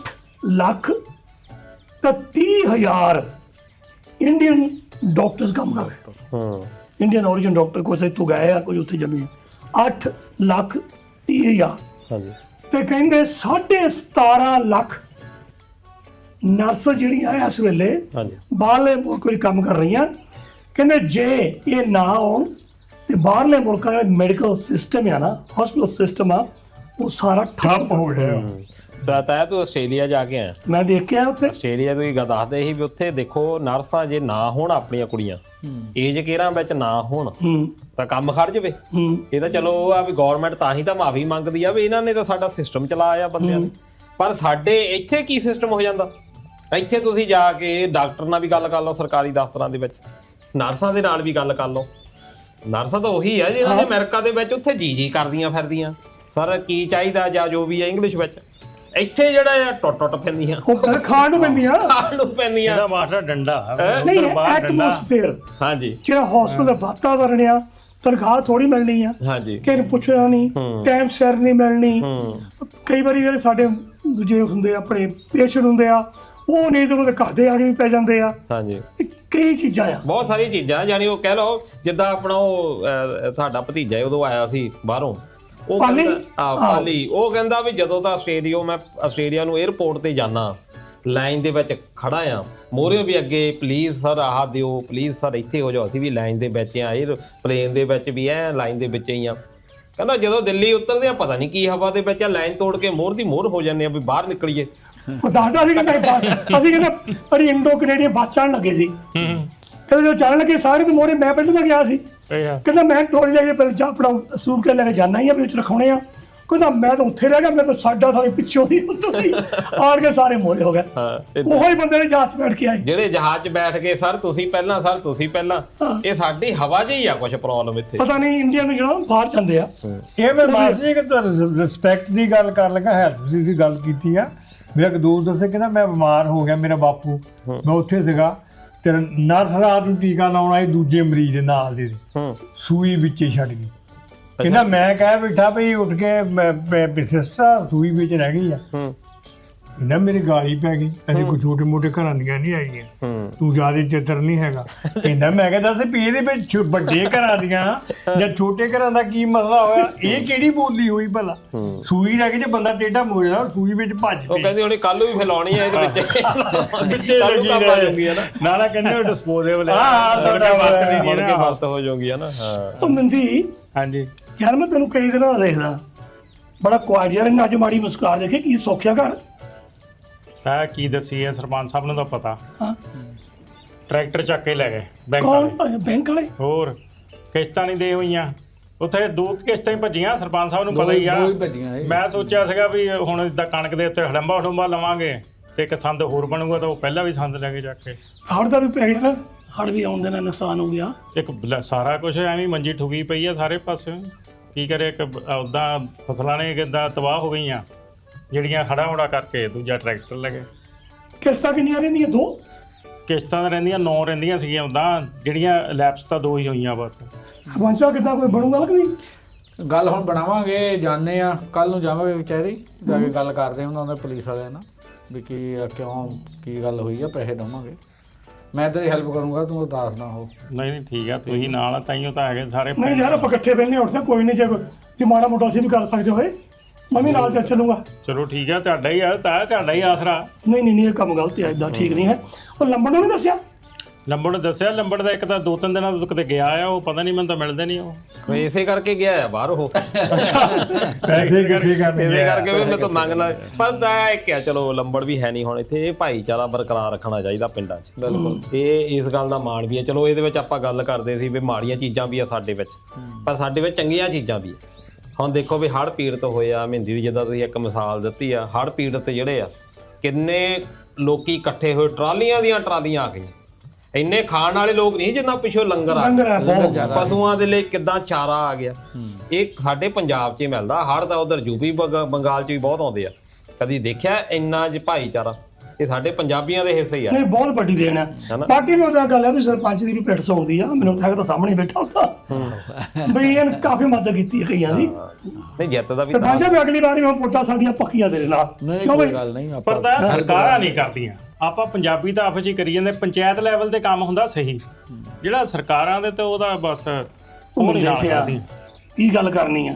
ਲੱਖ ਤਾਂ 30 ਹਜ਼ਾਰ ਇੰਡੀਅਨ ਡਾਕਟਰਸ ਕੰਮ ਕਰ ਰਹੇ। ਹੂੰ। ਇੰਡੀਅਨ origin ਡਾਕਟਰ ਕੋਈ ਇੱਥੋਂ ਗਏ ਆ ਕੁਝ ਉੱਥੇ ਜੰਮੇ 8 ਲੱਖ 30 ਹਜ਼ਾਰ ਹਾਂਜੀ। ਤੇ ਕਹਿੰਦੇ 17.5 ਲੱਖ ਨਰਸ ਜਿਹੜੀਆਂ ਇਸ ਵੇਲੇ ਹਾਂਜੀ। ਬਾਹਰਲੇ ਮੁਲਕ ਵਿੱਚ ਕੰਮ ਕਰ ਰਹੀਆਂ। ਕਹਿੰਦੇ ਜੇ ਇਹ ਨਾ ਹੋਣ ਤੇ ਬਾਹਰਲੇ ਮੁਲਕਾਂ ਦਾ ਮੈਡੀਕਲ ਸਿਸਟਮ ਆ ਨਾ ਹਸਪੀਟਲ ਸਿਸਟਮ ਆ ਉਹ ਸਾਰਾ ਠੱਪ ਹੋ ਰਿਹਾ ਤਾਂ ਤਾਂ ਤੂੰ ਆਸਟ੍ਰੇਲੀਆ ਜਾ ਕੇ ਆਇਆ? ਮੈਂ ਦੇਖਿਆ ਉੱਥੇ। ਆਸਟ੍ਰੇਲੀਆ ਤੋਂ ਹੀ ਗੱਲ ਦੱਸਦੇ ਸੀ ਵੀ ਉੱਥੇ ਦੇਖੋ ਨਰਸਾਂ ਜੇ ਨਾ ਹੋਣ ਆਪਣੀਆਂ ਕੁੜੀਆਂ ਏਜ ਕੇਰਾਂ ਵਿੱਚ ਨਾ ਹੋਣ ਤਾਂ ਕੰਮ ਖੜ ਜਵੇ। ਇਹ ਤਾਂ ਚਲੋ ਉਹ ਆ ਵੀ ਗਵਰਨਮੈਂਟ ਤਾਂ ਹੀ ਤਾਂ ਮਾਫੀ ਮੰਗਦੀ ਆ ਵੀ ਇਹਨਾਂ ਨੇ ਤਾਂ ਸਾਡਾ ਸਿਸਟਮ ਚਲਾਇਆ ਬੰਦਿਆਂ ਨੇ। ਪਰ ਸਾਡੇ ਇੱਥੇ ਕੀ ਸਿਸਟਮ ਹੋ ਜਾਂਦਾ? ਇੱਥੇ ਤੁਸੀਂ ਜਾ ਕੇ ਡਾਕਟਰ ਨਾਲ ਵੀ ਗੱਲ ਕਰ ਲਓ ਸਰਕਾਰੀ ਦਫ਼ਤਰਾਂ ਦੇ ਵਿੱਚ। ਨਰਸਾਂ ਦੇ ਨਾਲ ਵੀ ਗੱਲ ਕਰ ਲਓ। ਨਰਸਾਂ ਤਾਂ ਉਹੀ ਆ ਜਿਹਨਾਂ ਨੇ ਅਮਰੀਕਾ ਦੇ ਵਿੱਚ ਉੱਥੇ ਜੀ ਜੀ ਕਰਦੀਆਂ ਫਿਰਦੀਆਂ। ਸਰ ਕੀ ਚਾਹੀਦਾ ਜਾਂ ਜੋ ਵੀ ਹੈ ਇੰਗਲਿਸ਼ ਵਿੱਚ? ਇੱਥੇ ਜਿਹੜਾ ਆ ਟੁੱਟ ਟੁੱਟ ਪੈਂਦੀਆਂ। ਉਹ ਖਾਣ ਨੂੰ ਪੈਂਦੀਆਂ? ਖਾਣ ਨੂੰ ਪੈਂਦੀਆਂ। ਇਹਦਾ ਮਾਸਟਰ ਡੰਡਾ ਨਹੀਂ ਐਟਮੋਸਫੇਅਰ ਹਾਂਜੀ। ਜਿਹੜਾ ਹਸਪੀਟਲ ਦਾ ਵਾਤਾਵਰਣ ਆ ਤਨਖਾਹ ਥੋੜੀ ਮਿਲਣੀ ਆ। ਹਾਂਜੀ। ਕਿਸੇ ਨੂੰ ਪੁੱਛਣਾ ਨਹੀਂ ਟਾਈਮ ਸਿਰ ਨਹੀਂ ਮਿਲਣੀ। ਹੂੰ। ਕਈ ਵਾਰੀ ਜਿਹੜੇ ਸਾਡੇ ਦੂਜੇ ਹੁੰਦੇ ਆ ਆਪਣੇ ਪੇਸ਼ੈਂਟ ਹੁੰਦੇ ਆ ਉਹ ਨਹੀਂ ਤੇ ਘਰ ਦੇ ਆ ਕੇ ਵੀ ਪੈ ਜਾਂਦੇ ਆ। ਹਾਂਜੀ। ਕਈ ਚੀਜ਼ਾਂ ਆ। ਬਹੁਤ ਸਾਰੀਆਂ ਚੀਜ਼ਾਂ ਯਾਨੀ ਉਹ ਕਹਿ ਲਓ ਜਿੱਦਾਂ ਆਪਣਾ ਉਹ ਤੁਹਾਡਾ ਭਤੀਜਾ ਉਦੋਂ ਆਇਆ ਸੀ ਬਾਹਰੋਂ। ਉਹ? ਕਹਿੰਦਾ ਆ ਪਾਲੀ ਉਹ ਕਹਿੰਦਾ ਵੀ ਜਦੋਂ ਤਾਂ ਆਸਟ੍ਰੇਲੀਆ ਮੈਂ ਆਸਟ੍ਰੇਲੀਆ ਨੂੰ 에ਅਰਪੋਰਟ ਤੇ ਜਾਣਾ ਲਾਈਨ ਦੇ ਵਿੱਚ ਖੜਾ ਆ। ਮੋਰੇ ਵੀ ਅੱਗੇ ਪਲੀਜ਼ ਸਰ ਆਹ ਦਿਓ ਪਲੀਜ਼ ਸਰ ਇੱਥੇ ਹੋ ਜਾਓ। ਅਸੀਂ ਵੀ ਲਾਈਨ ਦੇ ਵਿੱਚ ਆ 에ਅਰ ਪਲੇਨ ਦੇ ਵਿੱਚ ਵੀ ਐ ਲਾਈਨ ਦੇ ਵਿੱਚ ਹੀ ਆ। ਕਹਿੰਦਾ ਜਦੋਂ ਦਿੱਲੀ ਉਤਰਦੇ ਆ ਪਤਾ ਨਹੀਂ ਕੀ ਹਵਾ ਦੇ ਵਿੱਚ ਆ ਲਾਈਨ ਤੋੜ ਕੇ ਮੋਰ ਦੀ ਮੋਰ ਹੋ ਜਾਂਦੇ ਆ ਵੀ ਬਾਹਰ ਨਿਕਲੀਏ। ਉਹ ਦੱਸਦਾ ਸੀ ਕਹਿੰਦਾ ਇਹ ਬੱਸ- ਅਸੀਂ ਕਹਿੰਦਾ ਅੜੀ ਇੰਡੋ ਕੈਨੇਡੀਅਨ ਬੱਸ ਚੜਨ ਲੱਗੇ ਸੀ। ਕਹਿੰਦਾ ਜਦੋਂ ਚੜਨ ਲੱਗੇ ਸਾਰੇ ਦੇ ਮੋਰੇ ਮੈਂ ਪਹਿਲਾਂ ਤਾਂ ਗਿਆ ਸੀ। ਕਹਿੰਦਾ ਮੈਂ ਥੋੜੀ ਜਿਹੀ ਪਹਿਲਾਂ ਜਾ ਆਪਣਾ ਸੂਟ ਕੇ ਲੈ ਕੇ ਜਾਣਾ ਹੀ ਆ ਵੀ ਵਿੱਚ ਰਖਾਉਣੇ ਆ? ਕਹਿੰਦਾ ਮੈਂ ਤਾਂ ਉੱਥੇ ਰਹਿ ਗਿਆ ਮੈਂ ਤਾਂ ਸਾਡਾ ਥਾਲੀ ਪਿੱਛੋਂ ਦੀ ਆਣ ਕੇ ਸਾਰੇ ਮੋਰੇ ਹੋ ਗਏ। ਹਾਂ ਉਹੋ ਹੀ ਬੰਦੇ ਨੇ ਜਾਂਚ ਬੈਠ ਕੇ ਆਏ। ਜਿਹੜੇ ਜਹਾਜ਼ 'ਚ ਬੈਠ ਗਏ ਸਰ ਤੁਸੀਂ ਪਹਿਲਾਂ ਸਰ ਤੁਸੀਂ ਪਹਿਲਾਂ। ਇਹ ਸਾਡੀ ਹਵਾ 'ਚ ਹੀ ਆ ਕੁਝ ਪ੍ਰੋਬਲਮ ਇੱਥੇ। ਪਤਾ ਨਹੀਂ ਇੰਡੀਆ ਨੂੰ ਜਿਹੜਾ ਬਾਹਰ ਜਾਂਦੇ ਆ। ਇਹ ਮੈਂ ਜੀ ਕਿ ਰਿਸਪੈਕਟ ਦੀ ਗੱਲ ਕਰਨ ਲੱਗਾ ਹੈਲਥ ਦੀ ਤੁਸੀਂ ਗੱਲ ਕੀਤੀ ਆ। ਮੇਰਾ ਇੱਕ ਦੋਸਤ ਦੱਸੇ ਕਹਿੰਦਾ ਮੈਂ ਬਿਮਾਰ ਹੋ ਗਿਆ ਮੇਰਾ ਬਾਪੂ। ਮੈਂ ਉੱਥੇ ਸੀਗਾ। ਤੇ ਨਰਸ ਰਾਤ ਨੂੰ ਟੀਕਾ ਲਾਉਣ ਆਈ ਦੂਜੇ ਮਰੀਜ਼ ਦੇ ਨਾਲ ਦੇ ਹੂੰ। ਸੂਈ ਵਿੱਚੇ ਛੱਡ ਗਈ। ਕਹਿੰਦਾ ਮੈਂ ਕਹਿ ਬੈਠਾ ਭਈ ਉੱਠ ਕੇ ਸਿਸਟਰ ਸੂਈ ਵਿੱਚ ਰਹਿ ਗਈ ਆ। ਹੂੰ ਕਹਿੰਦਾ ਮੇਰੀ ਗਾਲੀ ਪੈ ਗਈ ਅਜੇ ਕੋਈ ਛੋਟੇ ਮੋਟੇ ਘਰਾਂ ਦੀਆਂ ਨਹੀਂ ਆਈਆਂ। ਹੂੰ। ਤੂੰ ਜ਼ਿਆਦਾ ਚਿੱਤਰ ਨਹੀਂ ਹੈਗਾ। ਕਹਿੰਦਾ ਮੈਂ ਕਹਿੰਦਾ ਦੱਸ ਵੀ ਇਹਦੇ ਵਿੱਚ ਵੱਡੇ ਘਰਾਂ ਦੀਆਂ ਜਾਂ ਛੋਟੇ ਘਰਾਂ ਦਾ ਕੀ ਮਸਲਾ ਹੋਇਆ? ਇਹ ਕਿਹੜੀ ਬੋਲੀ ਹੋਈ ਭਲਾ? ਸੂਈ ਲੱਗ ਜੇ ਬੰਦਾ ਟੇਢਾ ਮੋੜ ਜਾਂਦਾ ਸੂਈ ਵਿੱਚ ਭੱਜ ਉਹ ਕਹਿੰਦੀ ਹੁਣੇ ਕੱਲ ਵੀ ਫੈਲਾਉਣੀ ਆ ਇਹਦੇ ਵਿੱਚ। ਵਿੱਚੇ ਨੂੰ ਲੱਗੀ ਕੰਮ ਆ ਰਹੇ। ਜਾਊਗੀ ਹੈ ਨਾ। ਨਾਲਾ ਕਹਿੰਦੇ ਉਹ ਡਿਸਪੋਜ਼ੇਬਲ ਹੈ। ਹਾਂ, ਹਾਂ, ਮੁੜ ਕੇ ਤੁਹਾਡਾ ਵਰਤਣੀ ਮੁੜ ਨਹੀਂ ਕੇ ਨਾ। ਵਰਤ ਹੋ ਜਾਊਗੀ ਹੈ ਨਾ ਹਾਂ। ਉਹ ਮਿੰਦੀ ਹਾਂਜੀ। ਯਾਰ ਮੈਂ ਤੈਨੂੰ ਕਈ ਦਿਨਾਂ ਦਾ ਦੇਖਦਾ। ਬੜਾ ਰਹਿੰਦਾ, ਅੱਜ ਮਾੜੀ ਮੁਸਕਾਰ ਦੇਖੇ ਕੀ ਸੌਖਿਆ ਘਰ? ਤਾਂ ਕੀ ਦੱਸੀ ਹੈ ਸਰਪੰਚ ਸਾਹਿਬ ਨੂੰ ਤਾਂ ਪਤਾ। ਹਾਂ। ਟਰੈਕਟਰ ਚੱਕ ਕੇ ਲੈ ਗਏ ਬੈਂਕ ਕੌਣ ਵਾਲੇ। ਬੈਂਕ ਵਾਲੇ? ਹੋਰ ਕਿਸ਼ਤਾਂ ਨਹੀਂ ਦੇ ਹੋਈਆਂ। ਉੱਥੇ ਦੋ ਕੁ ਕਿਸ਼ਤਾਂ ਹੀ ਭੱਜੀਆਂ ਸਰਪੰਚ ਸਾਹਿਬ ਨੂੰ ਪਤਾ ਹੀ ਆ। ਦੋ ਹੀ ਭੱਜੀਆਂ ਇਹ। ਮੈਂ ਸੋਚਿਆ ਸੀਗਾ ਵੀ ਹੁਣ ਇਦਾਂ ਕਣਕ ਦੇ ਉੱਤੇ ਹੜੰਬਾ ਹੜੰਬਾ ਲਵਾਂਗੇ ਤੇ ਇੱਕ ਸੰਦ ਹੋਰ ਬਣੂਗਾ ਤਾਂ ਉਹ ਪਹਿਲਾਂ ਵੀ ਸੰਦ ਲੈ ਕੇ ਜਾ ਕੇ। ਹੜ ਦਾ ਵੀ ਪੈ ਗਿਆ ਨਾ। ਹੜ ਵੀ ਆਉਂਦੇ ਨੇ ਨੁਕਸਾਨ ਹੋ ਗਿਆ। ਇੱਕ ਬਲ- ਸਾਰਾ ਕੁਝ ਐਵੇਂ ਹੀ ਮੰਜੀ ਠੁਗੀ ਪਈ ਆ ਸਾਰੇ ਪਾਸੇ। ਕੀ ਕਰੇ ਇੱਕ ਉਦਾਂ ਫਸਲਾਂ ਨੇ ਕਿਦਾਂ ਤਬਾਹ ਹੋ ਗਈਆਂ। ਜਿਹੜੀਆਂ ਖੜਾ ਹੋੜਾ ਕਰਕੇ ਦੂਜਾ ਟਰੈਕਟਰ ਲੱਗੇ ਕਿਸ਼ਤਾਂ ਕਿੰਨੀਆਂ ਰਹਿੰਦੀਆਂ? ਦੋ? ਕਿਸ਼ਤਾਂ ਤਾਂ ਰਹਿੰਦੀਆਂ 9 ਰਹਿੰਦੀਆਂ ਸੀਗੀਆਂ ਉਦਾਂ ਜਿਹੜੀਆਂ ਲੈਪਸ ਤਾਂ ਦੋ ਹੀ ਹੋਈਆਂ ਬਸ। ਸਰਪੰਚਾ ਕਿੱਦਾਂ ਕੋਈ ਬਣੂਗਾ ਕਿ ਨਹੀਂ? ਗੱਲ ਹੁਣ ਬਣਾਵਾਂਗੇ ਜਾਣੇ ਆ ਕੱਲ ਨੂੰ ਜਾਵਾਂਗੇ ਵਿਚਾਰੀ ਜਾ ਕੇ ਗੱਲ ਕਰਦੇ ਉਹਨਾਂ ਦੇ ਪੁਲਿਸ ਵਾਲਿਆਂ ਨਾਲ ਵੀ ਕੀ ਆ, ਕਿਉਂ ਕੀ ਗੱਲ ਹੋਈ ਆ ਪੈਸੇ ਦੇਵਾਂਗੇ। ਮੈਂ ਤੇਰੀ ਹੈਲਪ ਕਰੂੰਗਾ ਤੂੰ ਉਦਾਸ ਨਾ ਹੋ। ਨਹੀਂ ਨਹੀਂ ਠੀਕ ਆ ਤੁਸੀਂ ਨਾਲ ਆ ਤਾਈਓ ਤਾਂ ਹੈਗੇ ਸਾਰੇ ਨਹੀਂ ਯਾਰ ਆਪਾਂ ਇਕੱਠੇ ਬੈਠਨੇ ਉੱਠਦੇ ਕੋਈ ਨਹੀਂ ਜੇ ਕੋਈ- ਜੇ ਮਾੜਾ ਮੋਟਾ ਅਸੀਂ ਵੀ ਕਰ ਸਕਦੇ ਹੋਏ। ਮੈਂ ਵੀ ਨਾਲ ਚੱਲ ਚੱਲੂਗਾ। ਚਲੋ ਠੀਕ ਆ ਤੁਹਾਡਾ ਹੀ ਆ ਤਾਂ ਤੁਹਾਡਾ ਹੀ ਆਸਰਾ। ਨਹੀਂ ਨਹੀਂ ਨਹੀਂ ਇਹ ਕੰਮ ਗਲਤ ਹੈ ਇਦਾਂ ਠੀਕ ਨਹੀਂ ਹੈ। ਉਹ ਲੰਬੜ ਨੂੰ ਨਹੀਂ ਦੱਸਿਆ? ਲੰਬੜ ਦੱਸਿਆ ਲੰਬੜ ਦਾ ਇੱਕ ਤਾਂ ਦੋ ਤਿੰਨ ਦਿਨਾਂ ਤੋਂ ਕਿਤੇ ਗਿਆ ਆ ਉਹ ਪਤਾ ਨਹੀਂ ਮੈਨੂੰ ਤਾਂ ਮਿਲਦੇ ਨਹੀਂ ਉਹ। ਕੋਈ ਇਸੇ ਕਰਕੇ ਗਿਆ ਆ ਬਾਹਰ ਉਹ। ਪੈਸੇ ਇਕੱਠੇ ਕਰਨੇ ਇਹਦੇ ਕਰਕੇ ਵੀ ਮੈਂ ਤਾਂ ਮੰਗ ਲਾ ਪਰ ਤਾਂ ਇੱਕ ਆ ਚਲੋ ਲੰਬੜ ਵੀ ਹੈ ਨਹੀਂ ਹੁਣ ਇੱਥੇ ਇਹ ਭਾਈਚਾਰਾ ਬਰਕਰਾਰ ਰੱਖਣਾ ਚਾਹੀਦਾ ਪਿੰਡਾਂ 'ਚ। ਬਿਲਕੁਲ। ਇਹ ਇਸ ਗੱਲ ਦਾ ਮਾਣ ਵੀ ਹੈ। ਚਲੋ ਇਹਦੇ ਵਿੱਚ ਆਪਾਂ ਗੱਲ ਕਰਦੇ ਸੀ ਵੀ ਮਾੜੀਆਂ ਚੀਜ਼ਾਂ ਵੀ ਆ ਸਾਡੇ ਵਿੱਚ। ਪਰ ਸਾਡੇ ਵਿੱਚ ਚੰਗੀਆਂ ਚੀਜ਼ਾਂ ਵੀ ਆ। ਹੁਣ ਦੇਖੋ ਵੀ ਹੜ੍ਹ ਪੀੜਤ ਹੋਏ ਆ ਮਹਿੰਦੀ ਦੀ ਜਿੱਦਾਂ ਤੁਸੀਂ ਇੱਕ ਮਿਸਾਲ ਦਿੱਤੀ ਆ ਹੜ੍ਹ ਪੀੜਤ ਜਿਹੜੇ ਆ ਕਿੰਨੇ ਲੋਕੀ ਇਕੱਠੇ ਹੋਏ ਟਰਾਲੀਆਂ ਦੀਆਂ ਟਰਾਲੀਆਂ ਆ ਗਈਆਂ। ਇੰਨੇ ਖਾਣ ਵਾਲੇ ਲੋਕ ਨਹੀਂ ਜਿੰਨਾ ਪਿੱਛੋਂ ਲੰਗਰ ਆ ਪਸ਼ੂਆਂ ਦੇ ਲਈ ਕਿੱਦਾਂ ਚਾਰਾ ਆ ਗਿਆ। ਇਹ ਸਾਡੇ ਪੰਜਾਬ 'ਚ ਹੀ ਮਿਲਦਾ ਹੜ ਤਾਂ ਉਧਰ ਯੂਪੀ ਬੰਗਾ- ਬੰਗਾਲ 'ਚ ਵੀ ਬਹੁਤ ਆਉਂਦੇ ਆ। ਕਦੀ ਦੇਖਿਆ ਇੰਨਾ ਜ ਭਾਈਚਾਰਾ? ਇਹ ਸਾਡੇ ਪੰਜਾਬੀਆਂ ਦੇ ਹਿੱਸੇ ਹੀ ਆ। ਨਹੀਂ ਬਹੁਤ ਵੱਡੀ ਦੇਣ ਹੈ ਹਨਾ? ਬਾਕੀ ਵੀ ਉਹਦਾ ਗੱਲ ਹੈ ਵੀ ਸਰਪੰਚ ਦੀ ਵੀ ਪਿੱਠ ਸੌਂਦੀ ਆ ਮੈਨੂੰ ਤਾਂ ਹੈਗਾ ਤਾਂ ਸਾਹਮਣੇ ਬੈਠਾ ਹੁੰਦਾ। ਬਈ ਇਹਨ ਕਾਫੀ ਮਦਦ ਕੀਤੀ ਹੈ ਕਈਆਂ ਦੀ। ਨਹੀਂ ਜਿੱਤ ਦਾ ਵੀ ਸਰਪੰਚਾ ਵੀ ਅਗਲੀ ਵਾਰੀ ਮੈਂ ਪੁੱਟਾਂ ਸਾਡੀਆਂ ਪੱਕੀਆਂ ਤੇਰੇ ਨਾਲ ਨਹੀਂ ਕਿਉਂ ਕੋਈ ਬਈ? ਗੱਲ ਨਹੀਂ ਆਪਾਂ ਪਰ ਤਾਂ ਸਰਕਾਰਾਂ ਨਹੀਂ ਕਰਦੀਆਂ। ਆਪਾਂ ਪੰਜਾਬੀ ਤਾਂ ਆਪਸ 'ਚ ਹੀ ਕਰੀ ਜਾਂਦੇ ਪੰਚਾਇਤ ਲੈਵਲ ਤੇ ਕੰਮ ਹੁੰਦਾ ਸਹੀ। ਜਿਹੜਾ ਸਰਕਾਰਾਂ ਦੇ ਤੇ ਉਹਦਾ ਬਸ ਉਹ ਨਹੀਂ ਨਾਲ ਕੀ ਗੱਲ ਕਰਨੀ ਆ।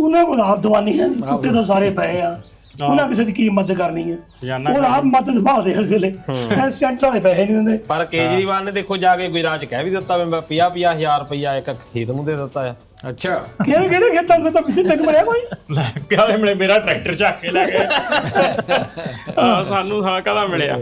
ਉਹਨਾਂ ਕੋਲ ਆਪ ਦਵਾਨੀ ਹੈ ਨਹੀਂ ਟੁੱਟੇ ਤਾਂ ਸਾਰੇ ਪਏ ਆ। ਉਹਨਾਂ ਕਿਸੇ ਦੀ ਕੀ ਮਦਦ ਕਰਨੀ ਹੈ? ਖਜ਼ਾਨਾ ਉਹ ਆਪ ਮਦਦ ਭਾਲਦੇ ਇਸ ਵੇਲੇ। ਇਹ ਸੈਂਟਰ ਵਾਲੇ ਪੈਸੇ ਨਹੀਂ ਦਿੰਦੇ। ਪਰ ਕੇਜਰੀਵਾਲ ਨੇ ਦੇਖੋ ਜਾ ਕੇ ਗੁਜਰਾਤ 'ਚ ਕਹਿ ਵੀ ਦਿੱਤਾ ਵੀ ਮੈਂ 50 50 ਹਜ਼ਾਰ ਰੁਪਇਆ ਇੱਕ ਖੇਤ ਨੂੰ ਦੇ ਦਿੱਤਾ ਆ ਅੱਛਾ। ਕਿਹੜੇ ਕਿਹੜੇ ਖੇਤਾਂ ਨੂੰ ਤਾਂ ਪਿੱਛੇ ਤੱਕ ਮਿਲਿਆ ਕੋਈ? ਲੈ ਕਿਹਾ ਮਿਲੇ ਮੇਰਾ ਟਰੈਕਟਰ ਚੱਕ ਕੇ ਲੈ ਗਏ ਆ [LAUGHS] ਸਾਨੂੰ ਸਾਲ ਕਦਾ ਮਿਲਿਆ?